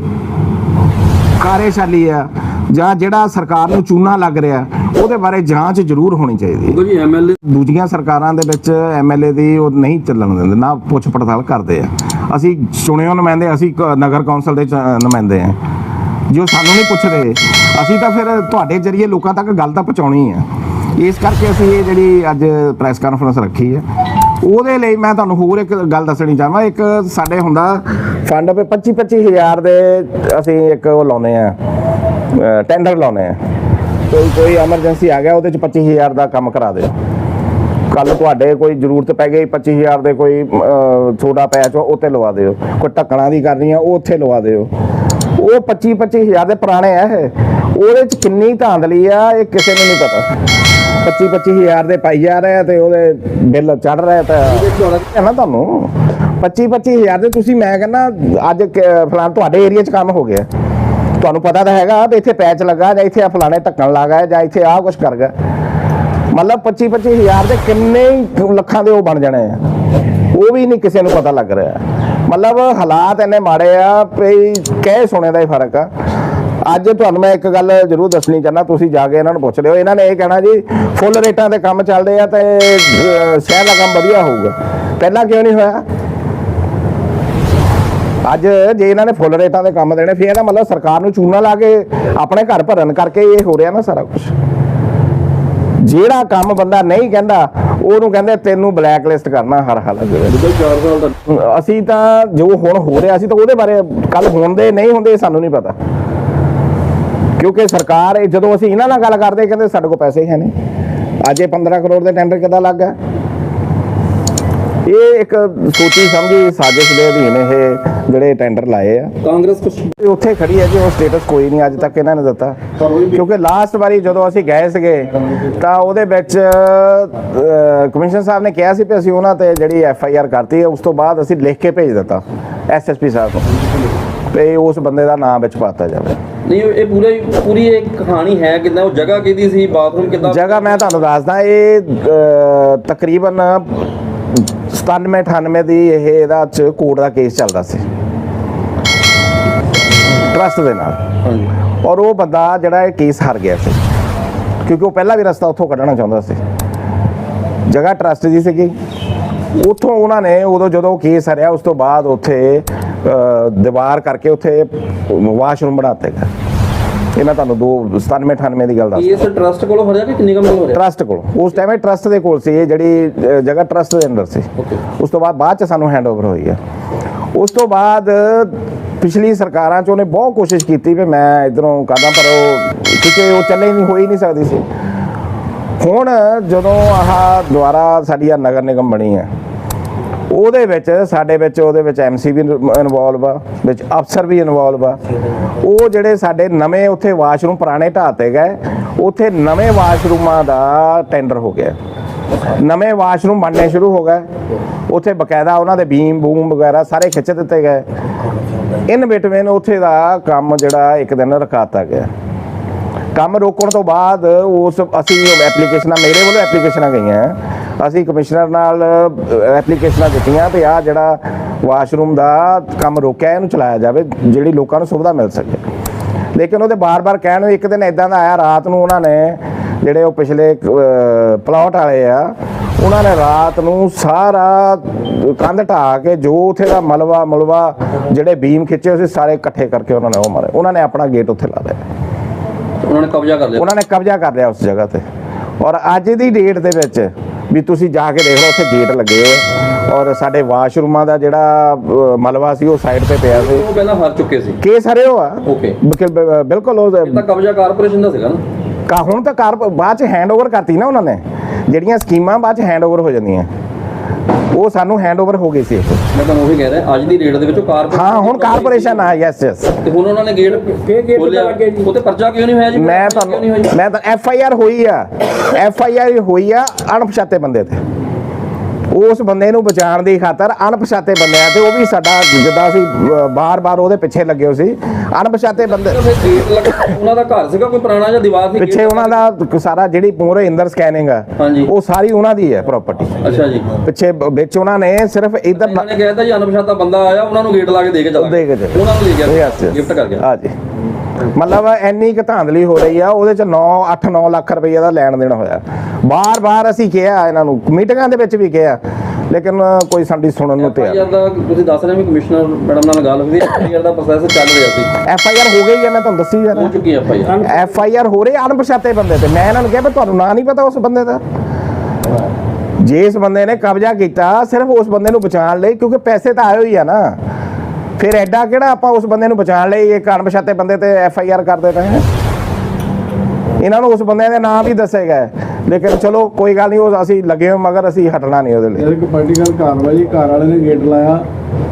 ਕਾਰਜਸ਼ਾਲੀ ਆ ਜਾਂ ਜਿਹੜਾ ਸਰਕਾਰ ਨੂੰ ਚੂਨਾ ਲੱਗ ਰਿਹਾ ਉਹਦੇ ਬਾਰੇ ਜਾਂਚ ਜ਼ਰੂਰ ਹੋਣੀ ਚਾਹੀਦੀ। ਹੈ ਜੀ ਐਮਐਲਏ ਦੂਜੀਆਂ ਸਰਕਾਰਾਂ ਦੇ ਵਿੱਚ ਐਮਐਲਏ ਦੀ ਉਹ ਨਹੀਂ ਚੱਲਣ ਦਿੰਦੇ ਨਾ ਪੁੱਛ ਪੜਤਾਲ ਕਰਦੇ ਆ। ਅਸੀਂ ਚੁਣੇ ਹੋਏ ਨੁਮਾਇੰਦੇ ਅਸੀਂ ਨਗਰ ਕੌਂਸਲ ਦੇ ਨੁਮਾਇੰਦੇ ਆ। ਜੋ ਸਾਨੂੰ ਨਹੀਂ ਪੁੱਛਦੇ ਅਸੀਂ ਤਾਂ ਫਿਰ ਤੁਹਾਡੇ ਜਰੀਏ ਲੋਕਾਂ ਤੱਕ ਗੱਲ ਤਾਂ ਪਹੁੰਚਾਉਣੀ ਆ। ਇਸ ਕਰਕੇ ਅਸੀਂ ਇਹ ਜਿਹੜੀ ਅੱਜ ਪ੍ਰੈਸ ਕਾਨਫਰੰਸ ਰੱਖੀ ਹੈ ਉਹਦੇ ਲਈ ਮੈਂ ਤੁਹਾਨੂੰ ਹੋਰ ਇੱਕ ਗੱਲ ਦੱਸਣੀ ਚਾਹਾਂ ਇੱਕ ਸਾਡੇ ਹੁੰਦਾ ਫੰਡ ਪੇ 25 25000 ਦੇ ਅਸੀਂ ਇੱਕ ਉਹ ਲਾਉਨੇ ਆ ਟੈਂਡਰ ਲਾਉਨੇ ਆ ਕੋਈ ਕੋਈ ਐਮਰਜੈਂਸੀ ਆ ਗਿਆ ਉਹਦੇ ਚ 25000 ਦਾ ਕੰਮ ਕਰਾ ਦਿਓ। ਕੱਲ ਤੁਹਾਡੇ ਕੋਈ ਜ਼ਰੂਰਤ ਪੈ ਗਈ 25000 ਦੇ ਕੋਈ ਛੋਟਾ ਪੈਚ ਉੱਤੇ ਲਵਾ ਦਿਓ। ਕੋਈ ਢੱਕਣਾ ਦੀ ਕਰਨੀ ਆ ਉਹ ਉੱਥੇ ਲਵਾ ਦਿਓ। ਉਹ 25 25000 ਦੇ ਪੁਰਾਣੇ ਆ ਇਹ। ਉਹਦੇ ਚ ਕਿੰਨੀ ਧਾਂਦਲੀ ਆ ਇਹ ਕਿਸੇ ਨੂੰ ਨਹੀਂ ਪਤਾ। 25 25000 ਦੇ ਪਾਈ ਜਾ ਰਹੇ ਤੇ ਉਹਦੇ ਬਿੱਲ ਚੜ ਰਿਹਾ ਤਾਂ ਨਾ ਤੁਹਾਨੂੰ? 25 25000 ਦੇ ਤੁਸੀਂ ਮੈਂ ਕਹਿੰਦਾ ਅੱਜ ਫਲਾਣ ਤੁਹਾਡੇ ਏਰੀਆ 'ਚ ਕੰਮ ਹੋ ਗਿਆ। ਤੁਹਾਨੂੰ ਪਤਾ ਤਾਂ ਹੈਗਾ ਵੀ ਇੱਥੇ ਪੈਚ ਲੱਗਾ ਜਾਂ ਇੱਥੇ ਆ ਫਲਾਣੇ ਢੱਕਣ ਲੱਗਾ ਜਾਂ ਇੱਥੇ ਆਹ ਕੁਝ ਕਰ ਗਿਆ ਮਤਲਬ 25 25 ਦੇ ਕਿੰਨੇ ਲੱਖਾਂ ਦੇ ਉਹ ਬਣ ਜਾਣੇ ਆ। ਉਹ ਵੀ ਨਹੀਂ ਕਿਸੇ ਨੂੰ ਪਤਾ ਲੱਗ ਰਿਹਾ। ਮਤਲਬ ਹਾਲਾਤ ਇੰਨੇ ਮਾੜੇ ਆ ਵੀ ਕਹਿ ਸੁਣੇ ਦਾ ਹੀ ਫ਼ਰਕ ਆ। ਅੱਜ ਤੁਹਾਨੂੰ ਮੈਂ ਇੱਕ ਗੱਲ ਜ਼ਰੂਰ ਦੱਸਣੀ ਚਾਹੁੰਦਾ, ਤੁਸੀਂ ਜਾ ਕੇ ਇਹਨਾਂ ਨੂੰ ਪੁੱਛ ਲਿਓ। ਇਹਨਾਂ ਨੇ ਇਹ ਕਹਿਣਾ ਜੀ, ਫੁੱਲ ਰੇਟਾਂ ਤੇ ਕੰਮ ਚੱਲਦੇ ਆ ਤੇ ਸ਼ਹਿਰ ਦਾ ਕੰਮ ਵਧੀਆ ਹੋਊਗਾ। ਪਹਿਲਾਂ ਕਿਉਂ ਨਹੀਂ ਹੋਇਆ? ਅੱਜ ਜੇ ਇਹਨਾਂ ਨੇ ਫੁੱਲ ਰੇਟਾਂ ਦੇ ਕੰਮ ਦੇਣੇ ਫਿਰ ਇਹਦਾ ਮਤਲਬ ਸਰਕਾਰ ਨੂੰ ਚੂਨਾ ਲਾ ਕੇ ਆਪਣੇ ਘਰ ਭਰਨ ਕਰਕੇ ਇਹ ਹੋ ਰਿਹਾ ਨਾ ਸਾਰਾ ਕੁਝ ਜਿਹੜਾ ਕੰਮ ਬੰਦਾ ਨਹੀਂ ਕਹਿੰਦਾ ਉਹਨੂੰ ਕਹਿੰਦੇ ਤੈਨੂੰ ਬਲੈਕ ਲਿਸਟ ਕਰਨਾ ਹਰ ਹਾਲਤ ਦੇ ਵਿੱਚ। ਜਿੱਦਾਂ 4 ਸਾਲ ਦਾ ਅਸੀਂ ਤਾਂ ਜੋ ਹੁਣ ਹੋ ਰਿਹਾ ਸੀ ਤਾਂ ਉਹਦੇ ਬਾਰੇ ਕੱਲ ਹੁੰਦੇ ਨਹੀਂ ਹੁੰਦੇ ਸਾਨੂੰ ਨਹੀਂ ਪਤਾ। ਕਿਉਂਕਿ ਸਰਕਾਰ ਜਦੋਂ ਅਸੀਂ ਇਹਨਾਂ ਨਾਲ ਗੱਲ ਕਰਦੇ ਕਹਿੰਦੇ ਸਾਡੇ ਕੋਲ ਪੈਸੇ ਹੀ ਹੈ ਨਹੀਂ। ਅੱਜ ਇਹ 15 ਕਰੋੜ ਦੇ ਟੈਂਡਰ ਕਿੱਦਾਂ ਲੱਗ ਗਿਆ? ਇਹ ਇੱਕ ਸੋਚੀ ਸਮਝੀ ਸਾਜ਼ਿਸ਼ ਦੇ ਅਧੀਨ ਇਹ ਜਿਹੜੇ ਟੈਂਡਰ ਲਾਏ ਆ। ਕਾਂਗਰਸ ਇਹ ਉੱਥੇ ਖੜੀ ਹੈ ਜੀ ਉਹ ਸਟੇਟਸ ਕੋਈ ਨਹੀਂ ਅੱਜ ਤੱਕ ਇਹਨਾਂ ਨੇ ਦਿੱਤਾ। ਕਿਉਂਕਿ ਲਾਸਟ ਵਾਰੀ ਜਦੋਂ ਅਸੀਂ ਗਏ ਸੀਗੇ ਤਾਂ ਉਹਦੇ ਵਿੱਚ ਕਮਿਸ਼ਨਰ ਸਾਹਿਬ ਨੇ ਕਿਹਾ ਸੀ ਕਿ ਅਸੀਂ ਉਹਨਾਂ ਤੇ ਜਿਹੜੀ ਐਫ ਆਈ ਆਰ ਕਰਤੀ ਹੈ ਉਸ ਤੋਂ ਬਾਅਦ ਅਸੀਂ ਲਿਖ ਕੇ ਭੇਜ ਦਿੱਤਾ ਐਸ ਐਸ ਪੀ ਸਾਹਿਬ ਨੂੰ ਤੇ ਉਸ ਬੰਦੇ ਦਾ ਨਾਮ ਵਿੱਚ ਪਾਤਾ ਜਾਵੇ। ਨਹੀਂ ਇਹ ਪੂਰਾ ਪੂਰੀ ਇਹ ਕਹਾਣੀ ਹੈ ਕਿਦਾਂ ਉਹ ਜਗ੍ਹਾ ਕਿਹਦੀ ਸੀ ਬਾਥਰੂਮ ਕਿਦਾਂ? ਜਗ੍ਹਾ ਮੈਂ ਤੁਹਾਨੂੰ ਦੱਸਦਾ ਇਹ ਤਕਰੀਬਨ 97 98 ਦੀ ਇਹ ਇਹਦਾ ਚ ਕੋਰਟ ਦਾ ਕੇਸ ਚੱਲਦਾ ਸੀ। ਟਰਸਟ ਦੇ ਨਾਲ। ਔਰ ਉਹ ਬੰਦਾ ਜਿਹੜਾ ਇਹ ਕੇਸ ਹਾਰ ਗਿਆ ਸੀ ਕਿਉਂਕਿ ਉਹ ਪਹਿਲਾਂ ਵੀ ਰਸਤਾ ਉੱਥੋਂ ਕੱਢਣਾ ਚਾਹੁੰਦਾ ਸੀ। ਜਗ੍ਹਾ ਟਰਸਟ ਦੀ ਸੀਗੀ। ਉੱਥੋਂ ਉਹਨਾਂ ਨੇ ਉਦੋਂ ਜਦੋਂ ਕੇਸ ਹਰਿਆ ਉਸ ਤੋਂ ਬਾਅਦ ਉੱਥੇ ਦੀਵਾਰ ਕਰਕੇ ਉੱਥੇ ਵਾਸ਼ਰੂਮ ਬਣਾਤੇ ਗਏ। ਇਹ ਮੈਂ ਤੁਹਾਨੂੰ ਦੋ 97 98 ਦੀ ਗੱਲ ਦੱਸ ਇਸ ਟਰਸਟ ਕੋਲੋਂ ਹਰਿਆ ਕਿ ਕਿੰਨੀ ਕਮ ਕੋਲ ਹਰਿਆ ਟਰਸਟ ਕੋਲ। ਉਸ ਟਾਈਮ ਇਹ ਟਰਸਟ ਦੇ ਕੋਲ ਸੀ ਇਹ ਜਿਹੜੀ ਜਗ੍ਹਾ ਟਰਸਟ ਦੇ ਅੰਦਰ ਸੀ। ਉਸ ਤੋਂ ਬਾਅਦ ਬਾਅਦ ਚ ਸਾਨੂੰ ਹੈਂਡਓਵਰ ਹੋਈ ਆ। ਉਸ ਤੋਂ ਬਾਅਦ ਪਿਛਲੀ ਸਰਕਾਰਾਂ ਚ ਉਹਨੇ ਬਹੁਤ ਕੋਸ਼ਿਸ਼ ਕੀਤੀ ਵੀ ਮੈਂ ਇਧਰੋਂ ਕਾਦਾਂ ਪਰ ਉਹ ਕਿਉਂਕਿ ਉਹ ਚੱਲੇ ਨਹੀਂ ਹੋਈ ਨਹੀਂ ਸਕਦੀ ਸੀ। ਹੁਣ ਜਦੋਂ ਆਹ ਦੁਆਰਾ ਸਾਡੀ ਆ ਨਗਰ ਨਿਗਮ ਬਣੀ ਹੈ ਉਹਦੇ ਵਿੱਚ, ਸਾਡੇ ਵਿੱਚ ਉਹਦੇ ਵਿੱਚ ਐਮਸੀ ਵੀ ਇਨਵੋਲਵ ਆ, ਵਿੱਚ ਅਫਸਰ ਵੀ ਇਨਵੋਲਵ ਆ। ਉਹ ਜਿਹੜੇ ਸਾਡੇ ਨਵੇਂ ਉੱਥੇ ਵਾਸ਼ਰੂਮ, ਪੁਰਾਣੇ ਢਾਤੇ ਗਏ, ਉੱਥੇ ਨਵੇਂ ਵਾਸ਼ਰੂਮਾਂ ਦਾ ਟੈਂਡਰ ਹੋ ਗਿਆ। ਨਵੇਂ ਵਾਸ਼ਰੂਮ ਬਣਨੇ ਸ਼ੁਰੂ ਹੋ ਗਏ। ਉੱਥੇ ਬਕਾਇਦਾ ਉਹਨਾਂ ਦੇ ਬੀਮ ਬੂਮ ਵਗੈਰਾ ਸਾਰੇ ਖਿੱਚ ਦਿੱਤੇ ਗਏ। ਇਨ ਬਿਟਵੀਨ ਉੱਥੇ ਦਾ ਕੰਮ ਜਿਹੜਾ ਇੱਕ ਦਿਨ ਰਖਾਤਾ ਗਿਆ। ਕੰਮ ਰੋਕਣ ਤੋਂ ਬਾਅਦ ਉਸ ਅਸੀਂ ਐਪਲੀਕੇਸ਼ਨਾਂ ਮੇਰੇ ਵੱਲੋਂ ਐਪਲੀਕੇਸ਼ਨਾਂ ਗਈਆਂ। ਅਸੀਂ ਕਮਿਸ਼ਨਰ ਨਾਲ ਐਪਲੀਕੇਸ਼ਨਾਂ ਦਿੱਤੀਆਂ ਤੇ ਆ ਜਿਹੜਾ ਵਾਸ਼ਰੂਮ ਦਾ ਕੰਮ ਰੋਕਿਆ, ਇਹਨੂੰ ਚਲਾਇਆ ਜਾਵੇ, ਜਿਹੜੀ ਲੋਕਾਂ ਨੂੰ ਸੁਵਿਧਾ ਮਿਲ ਸਕੇ। ਲੇਕਿਨ ਉਹਦੇ ਬਾਰ-ਬਾਰ ਕਹਿਣ ਨੂੰ ਇੱਕ ਦਿਨ ਇਦਾਂ ਦਾ ਆਇਆ, ਰਾਤ ਨੂੰ ਉਹਨਾਂ ਨੇ ਜਿਹੜੇ ਉਹ ਪਿਛਲੇ ਪਲਾਟ ਵਾਲੇ ਆ, ਉਹਨਾਂ ਨੇ ਰਾਤ ਨੂੰ ਸਾਰਾ ਕੰਧ ਢਾਹ ਕੇ ਜੋ ਉੱਥੇ ਦਾ ਮਲਵਾ ਮਲਵਾ ਜਿਹੜੇ ਬੀਮ ਖਿੱਚੇ ਸੀ, ਸਾਰੇ ਇਕੱਠੇ ਕਰਕੇ ਉਹਨਾਂ ਨੇ ਉਹ ਮਾਰੇ। ਉਹਨਾਂ ਨੇ ਆਪਣਾ ਗੇਟ ਉੱਥੇ ਲਾ ਲਿਆ ਉਹਨਾਂ ਨੇ ਕਬਜ਼ਾ ਕਰ ਲਿਆ। ਉਹਨਾਂ ਨੇ ਕਬਜ਼ਾ ਕਰ ਲਿਆ ਉਸ ਜਗ੍ਹਾ ਤੇ। ਔਰ ਅੱਜ ਦੀ ਡੇਟ ਦੇ ਵਿੱਚ ਵੀ ਤੁਸੀਂ ਜਾ ਕੇ ਦੇਖ ਲਓ ਉੱਥੇ ਗੇਟ ਲੱਗੇ ਹੋਏ। ਔਰ ਸਾਡੇ ਵਾਸ਼ਰੂਮਾਂ ਦਾ ਜਿਹੜਾ ਮਲਬਾ ਸੀ ਉਹ ਸਾਈਡ ਤੇ ਪਿਆ ਸੀ। ਉਹ ਪਹਿਲਾਂ ਹਾਰ ਚੁੱਕੇ ਸੀ। ਕੇਸ ਹਰੇ ਹੋ ਆ ਓਕੇ। ਬਿਲਕੁਲ ਉਹ ਤਾਂ ਕਬਜ਼ਾ ਕਾਰਪੋਰੇਸ਼ਨ ਦਾ ਸੀਗਾ ਨਾ। ਕਾ ਹੁਣ ਤਾਂ ਕਾਰ ਬਾਅਦ ਚ ਹੈਂਡਓਵਰ ਕਰਤੀ ਨਾ ਉਹਨਾਂ ਨੇ। ਜਿਹੜੀਆਂ ਸਕੀਮਾਂ ਬਾਅਦ ਚ ਹੈਂਡਓਵਰ ਹੋ ਜਾਂਦੀਆਂ। ਉਹ ਸਾਨੂੰ ਹੈਂਡਓਵਰ ਹੋ ਗਈ ਸੀ। ਮੈਂ ਤੁਹਾਨੂੰ ਉਹੀ ਕਹਿ ਰਿਹਾ ਅੱਜ ਦੀ ਡੇਟ ਦੇ ਵਿੱਚ ਉਹ ਕਾਰਪੋਰੇਸ਼ਨ ਹਾਂ ਹੁਣ ਕਾਰਪੋਰੇਸ਼ਨ ਆ ਯੈਸ ਯੈਸ ਤੇ ਹੁਣ ਉਹਨਾਂ ਨੇ ਗੇਟ ਖੋਲਿਆ? ਉਹ ਤੇ ਪਰਚਾ ਕਿਉਂ ਨਹੀਂ ਹੋਇਆ ਜੀ? ਮੈਂ ਤੁਹਾਨੂੰ ਮੈਂ ਤਾਂ ਐਫ ਆਈ ਆਰ ਹੋਈ ਆ। ਐਫ ਆਈ ਆਰ ਹੋਈ ਆ ਅਣਪਛਾਤੇ ਬੰਦੇ ਤੇ। ਉਸ ਬੰਦੇ ਨੂੰ ਬਚਾਉਣ ਦੀ ਖਾਤਰ ਅਣਪਛਾਤੇ ਬੰਦਿਆਂ ਤੇ ਉਹ ਵੀ ਸਾਡਾ ਜਿੱਦਾਂ ਅਸੀਂ ਬਾਰ-ਬਾਰ ਉਹਦੇ ਪਿੱਛੇ ਲੱਗੇ ਹੋ ਸੀ। ਅਣਪਛਾਤੇ ਬੰਦੇ ਤਾਂ ਉਹਨਾਂ ਦਾ ਘਰ ਸੀਗਾ ਕੋਈ ਪੁਰਾਣਾ ਜਾਂ ਦੀਵਾਰ ਸੀ? ਪਿੱਛੇ ਉਹਨਾਂ ਦਾ ਸਾਰਾ ਜਿਹੜੀ ਪੂਰੇ ਇੰਦਰ ਸਕੈਨਿੰਗ ਆ। ਉਹ ਸਾਰੀ ਉਹਨਾਂ ਦੀ ਹੈ ਪ੍ਰਾਪਰਟੀ ਅੱਛਾ ਜੀ। ਪਿੱਛੇ ਵਿੱਚ ਉਹਨਾਂ ਨੇ ਸਿਰਫ ਇਧਰ ਨੇ ਕਹਿਤਾ ਜੀ ਅਨਪਛਾਤਾ ਬੰਦਾ ਆਇਆ ਉਹਨਾਂ ਨੂੰ ਗੇਟ ਲਾ ਕੇ ਦੇ ਕੇ ਚਲਾ ਦੇ ਕੇ ਚਲੇ। ਉਹਨਾਂ ਨੂੰ ਲੈ ਗਿਆ. ਗਿਫਟ ਕਰ ਗਿਆ। ਹਾਂ ਜੀ। ਮਤਲਬ ਇੰਨੀ ਕੁ ਧਾਂਦਲੀ ਹੋ ਰਹੀ ਆ ਉਹਦੇ ਚ 9 8 9 ਲੱਖ ਰੁਪਏ ਦਾ ਲੈਣ ਦੇਣ ਹੋਇਆ। ਬਾਰ-ਬਾਰ ਅਸੀਂ ਕਿਹਾ ਇਹਨਾਂ ਨੂੰ ਮੀਟਿੰਗਾਂ ਦੇ ਵਿੱਚ ਵੀ ਕਿਹਾ ਲੇਕਿਨ ਕੋਈ ਸਾਡੀ ਸੁਣਨ ਨੂੰ ਤਿਆਰ ਦਾ ਤੁਸੀਂ ਦੱਸ ਰਹੇ ਹੋ ਵੀ ਕਮਿਸ਼ਨਰ ਮੈਡਮ ਨਾਲ ਗੱਲ ਹੋਈ ਐਫਆਈਆਰ ਦਾ ਪ੍ਰੋਸੈਸ ਚੱਲ ਰਿਹਾ ਸੀ। ਐਫ ਆਈ ਆਰ ਹੋ ਗਈ ਹੈ ਮੈਂ ਤੁਹਾਨੂੰ ਦੱਸੀ ਹੋ ਚੁੱਕੀ ਹੈ ਐਫਆਈਆਰ ਐਫ ਆਈ ਆਰ ਹੋ ਰਹੀ ਅਣਪਛਾਤੇ ਬੰਦੇ ਤੇ। ਮੈਂ ਇਹਨਾਂ ਨੂੰ ਕਿਹਾ ਵੀ ਤੁਹਾਨੂੰ ਨਾਂ ਨਹੀਂ ਪਤਾ ਉਸ ਬੰਦੇ ਦਾ। ਜੇ ਇਸ ਬੰਦੇ ਨੇ ਕਬਜ਼ਾ ਕੀਤਾ ਸਿਰਫ ਉਸ ਬੰਦੇ ਨੂੰ ਬਚਾਉਣ ਲਈ ਕਿਉਂਕਿ ਪੈਸੇ ਤਾਂ ਆਏ ਹੋਈ ਆ ਨਾ। ਫਿਰ ਐਡਾ ਕਿਹੜਾ ਆਪਾਂ ਉਸ ਬੰਦੇ ਨੂੰ ਬਚਾਉਣ ਲਈ ਇੱਕ ਅਣਪਛਾਤੇ ਬੰਦੇ ਤੇ ਐਫ ਆਈ ਆਰ ਕਰਦੇ ਪਏ ਹਾਂ ਇਹਨਾਂ ਨੂੰ ਉਸ ਬੰਦੇ ਦੇ ਨਾਮ ਵੀ ਦੱਸੇ ਗਏ। ਲੇਕਿਨ ਚਲੋ ਕੋਈ ਗੱਲ ਨਹੀਂ ਉਹ ਅਸੀਂ ਲੱਗੇ ਹੋਏ ਮਗਰ ਅਸੀਂ ਹਟਣਾ ਨਹੀਂ ਉਹਦੇ ਲਈ। ਇੱਕ ਪੋਲੀਟੀਕਲ ਕਾਰਵਾਈ ਘਰ ਵਾਲੇ ਨੇ ਗੇਟ ਲਾਇਆ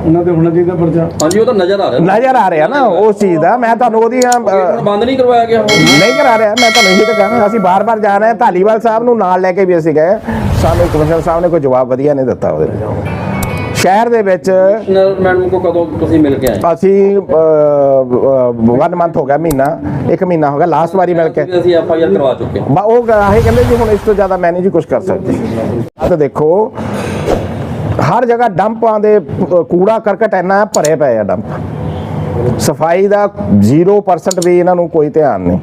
ਉਹਨਾਂ ਤੇ ਹੋਣਾ ਚਾਹੀਦਾ ਪਰਚਾ। ਹਾਂਜੀ ਉਹ ਤਾਂ ਨਜ਼ਰ ਆ ਰਿਹਾ ਨਜ਼ਰ ਆ ਰਿਹਾ ਨਾ ਉਸ ਚੀਜ਼ ਦਾ। ਮੈਂ ਤੁਹਾਨੂੰ ਹੁਣ ਬੰਦ ਨਹੀਂ ਕਰਵਾਇਆ ਗਿਆ ਨਹੀਂ ਕਰਾ ਰਿਹਾ ਮੈਂ ਤੁਹਾਨੂੰ ਇਹੀ ਤਾਂ ਕਹਿਣਾ ਅਸੀਂ ਬਾਰ-ਬਾਰ ਜਾ ਰਹੇ ਹਾਂ। ਧਾਲੀਵਾਲ ਸਾਹਿਬ ਨੂੰ ਨਾਲ ਲੈ ਕੇ ਵੀ ਅਸੀਂ ਗਏ ਸਾਨੂੰ ਕਮਿਸ਼ਨਰ ਸਾਹਿਬ ਨੇ ਕੋਈ ਜਵਾਬ ਵਧੀਆ ਨਹੀਂ ਦਿੱਤਾ ਉਹਦੇ ਲਈ। ਸ਼ਹਿਰ ਦੇ ਵਿੱਚ ਕਮਿਸ਼ਨਰ ਮੈਡਮ ਕੋ ਕਦੋਂ ਤੁਸੀਂ ਮਿਲ ਕੇ ਆਏ? ਅਸੀਂ 1 ਮੰਥ ਹੋ ਗਿਆ ਮਹੀਨਾ ਇੱਕ ਮਹੀਨਾ ਹੋ ਗਿਆ ਲਾਸਟ ਵਾਰੀ ਮਿਲ ਕੇ। ਅਸੀਂ ਐਫ ਆਈ ਆਰ ਕਰਵਾ ਚੁੱਕੇ ਬਾ ਉਹ ਆਹੀ ਕਹਿੰਦੇ ਜੀ ਹੁਣ ਇਸ ਤੋਂ ਜ਼ਿਆਦਾ ਮੈਂ ਨਹੀਂ ਜੀ ਕੁਝ ਕਰ ਸਕਦੀ। ਆ ਤਾਂ ਦੇਖੋ ਹਰ ਜਗ੍ਹਾ ਡੰਪਾਂ ਦੇ ਕੂੜਾ ਕਰਕਟ ਇੰਨਾ ਭਰੇ ਪਏ ਆ ਡੰਪ ਸਫ਼ਾਈ ਦਾ 0% ਵੀ ਇਹਨਾਂ ਨੂੰ ਕੋਈ ਧਿਆਨ ਨਹੀਂ।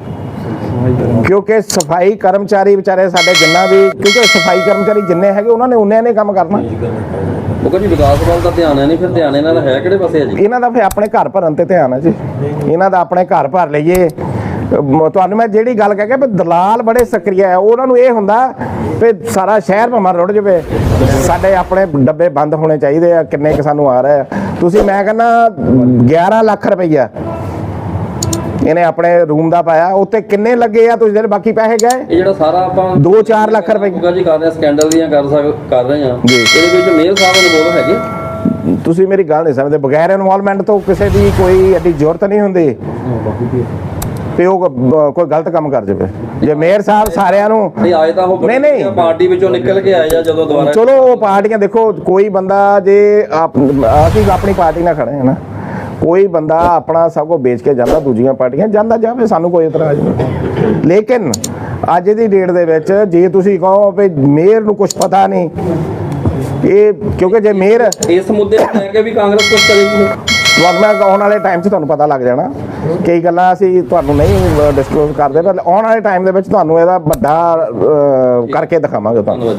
ਕਿਉਂਕਿ ਸਫ਼ਾਈ ਕਰਮਚਾਰੀ ਵਿਚਾਰੇ ਸਾਡੇ ਜਿੰਨਾ ਵੀ ਕਿਉਂਕਿ ਸਫ਼ਾਈ ਕਰਮਚਾਰੀ ਜਿੰਨੇ ਹੈਗੇ ਉਹਨਾਂ ਨੇ ਉਨੇ ਨੇ ਕੰਮ ਕਰਨਾ। ਉਹ ਕਹਿੰਦੀ ਵਿਕਾਸ ਵੱਲ ਦਾ ਧਿਆਨ ਹੈ ਨਹੀਂ ਫਿਰ ਧਿਆਨ ਇਹਨਾਂ ਦਾ ਹੈ ਕਿਹੜੇ ਪਾਸੇ ਹੈ ਜੀ? ਇਹਨਾਂ ਦਾ ਫਿਰ ਆਪਣੇ ਘਰ ਭਰਨ ਤੇ ਧਿਆਨ ਹੈ ਜੀ। ਇਹਨਾਂ ਦਾ ਆਪਣੇ ਘਰ ਭਰ ਲਈਏ। ਤੁਹਾਨੂੰ ਮੈਂ ਜਿਹੜੀ ਗੱਲ ਕਹਿ ਗਿਆ ਵੀ ਦਲਾਲ ਬੜੇ ਸਕਰੀਆ ਹੈ ਉਹਨਾਂ ਨੂੰ ਇਹ ਹੁੰਦਾ ਵੀ ਸਾਰਾ ਸ਼ਹਿਰ ਭਮਰ ਰੁੜ ਜਵੇ। ਸਾਡੇ ਆਪਣੇ ਡੱਬੇ ਬੰਦ ਹੋਣੇ ਚਾਹੀਦੇ ਆ ਕਿੰਨੇ ਕਿ ਸਾਨੂੰ ਆ ਰਹੇ ਆ। ਤੁਸੀਂ ਮੈਂ ਕਹਿੰਦਾ 11 ਲੱਖ ਰੁਪਈਆ ਇਹਨੇ ਆਪਣੇ ਰੂਮ ਦਾ ਪਾਇਆ ਉੱਤੇ ਕਿੰਨੇ ਲੱਗੇ ਆ ਤੁਸੀਂ ਜਿਹੜੇ ਬਾਕੀ ਪੈਸੇ ਗਏ ਇਹ ਜਿਹੜਾ ਸਾਰਾ ਆਪਾਂ ਦੋ ਚਾਰ ਲੱਖ ਰੁਪਏ। ਗੁੱਗਾ ਜੀ ਕਰ ਰਹੇ ਹਾਂ ਸਕੈਂਡਲ ਦੀਆਂ ਕਰ ਸਕ ਕਰ ਰਹੇ ਹਾਂ ਜੀ। ਇਹਦੇ ਵਿੱਚ ਮੇਲ ਸਾਹਿਬ ਇਨਵੋਲਵ ਹੈਗੇ ਤੁਸੀਂ ਮੇਰੀ ਗੱਲ ਨਹੀਂ ਸਮਝਦੇ ਬਗੈਰ ਇਨਵੋਲਵਮੈਂਟ ਤੋਂ ਕਿਸੇ ਦੀ ਕੋਈ ਐਡੀ ਜ਼ਰੂਰਤ ਨਹੀਂ ਹੁੰਦੀ ਤੇ ਉਹ ਕੋਈ ਗਲਤ ਕੰਮ ਕਰ ਜਾਵੇ ਜੇ ਮੇਅਰ ਸਾਹਿਬ ਸਾਰਿਆਂ ਨੂੰ ਨਹੀਂ ਆਏ ਤਾਂ ਉਹ ਨਹੀਂ, ਨਹੀਂ। ਪਾਰਟੀ ਵਿੱਚੋਂ ਨਿਕਲ ਕੇ ਆਏ ਆ ਜਦੋਂ ਦੁਬਾਰਾ ਚਲੋ ਉਹ ਪਾਰਟੀਆਂ ਦੇਖੋ ਕੋਈ ਬੰਦਾ ਜੇ ਆਪ- ਅਸੀਂ ਆਪਣੀ ਪਾਰਟੀ ਨਾਲ ਖੜੇ ਹਾਂ ਨਾ ਕੋਈ ਬੰਦਾ ਆਪਣਾ ਸਭ ਕੁਝ ਵੇਚ ਕੇ ਜਾਂਦਾ ਦੂਜੀਆਂ ਪਾਰਟੀਆਂ ਜਾਂਦਾ ਜਾਵੇ ਸਾਨੂੰ ਕੋਈ ਇਤਰਾਜ਼ ਨਹੀਂ। ਲੇਕਿਨ ਅੱਜ ਦੀ ਡੇਟ ਦੇ ਵਿੱਚ ਜੇ ਤੁਸੀਂ ਕਹੋ ਵੀ ਮੇਅਰ ਨੂੰ ਕੁਝ ਪਤਾ ਨਹੀਂ ਇਹ ਕਿਉਂਕਿ ਜੇ ਮੇਅਰ ਇਸ ਮੁੱਦੇ ਨੂੰ ਲੈ ਕੇ ਵੀ ਕਾਂਗਰਸ ਕੁਝ ਕਰੇਗੀ ਤੁਹਾਨੂੰ ਮੈਂ ਆਉਣ ਵਾਲੇ ਟਾਈਮ 'ਚ ਤੁਹਾਨੂੰ ਪਤਾ ਲੱਗ ਜਾਣਾ। ਕਈ ਗੱਲਾਂ ਅਸੀਂ ਤੁਹਾਨੂੰ ਨਹੀਂ ਡਿਸਕਲੋਜ਼ ਕਰਦੇ ਪਰ ਆਉਣ ਵਾਲੇ ਟਾਈਮ ਦੇ ਵਿੱਚ ਤੁਹਾਨੂੰ ਇਹਦਾ ਵੱਡਾ ਕਰਕੇ ਦਿਖਾਵਾਂਗੇ ਤੁਹਾਨੂੰ।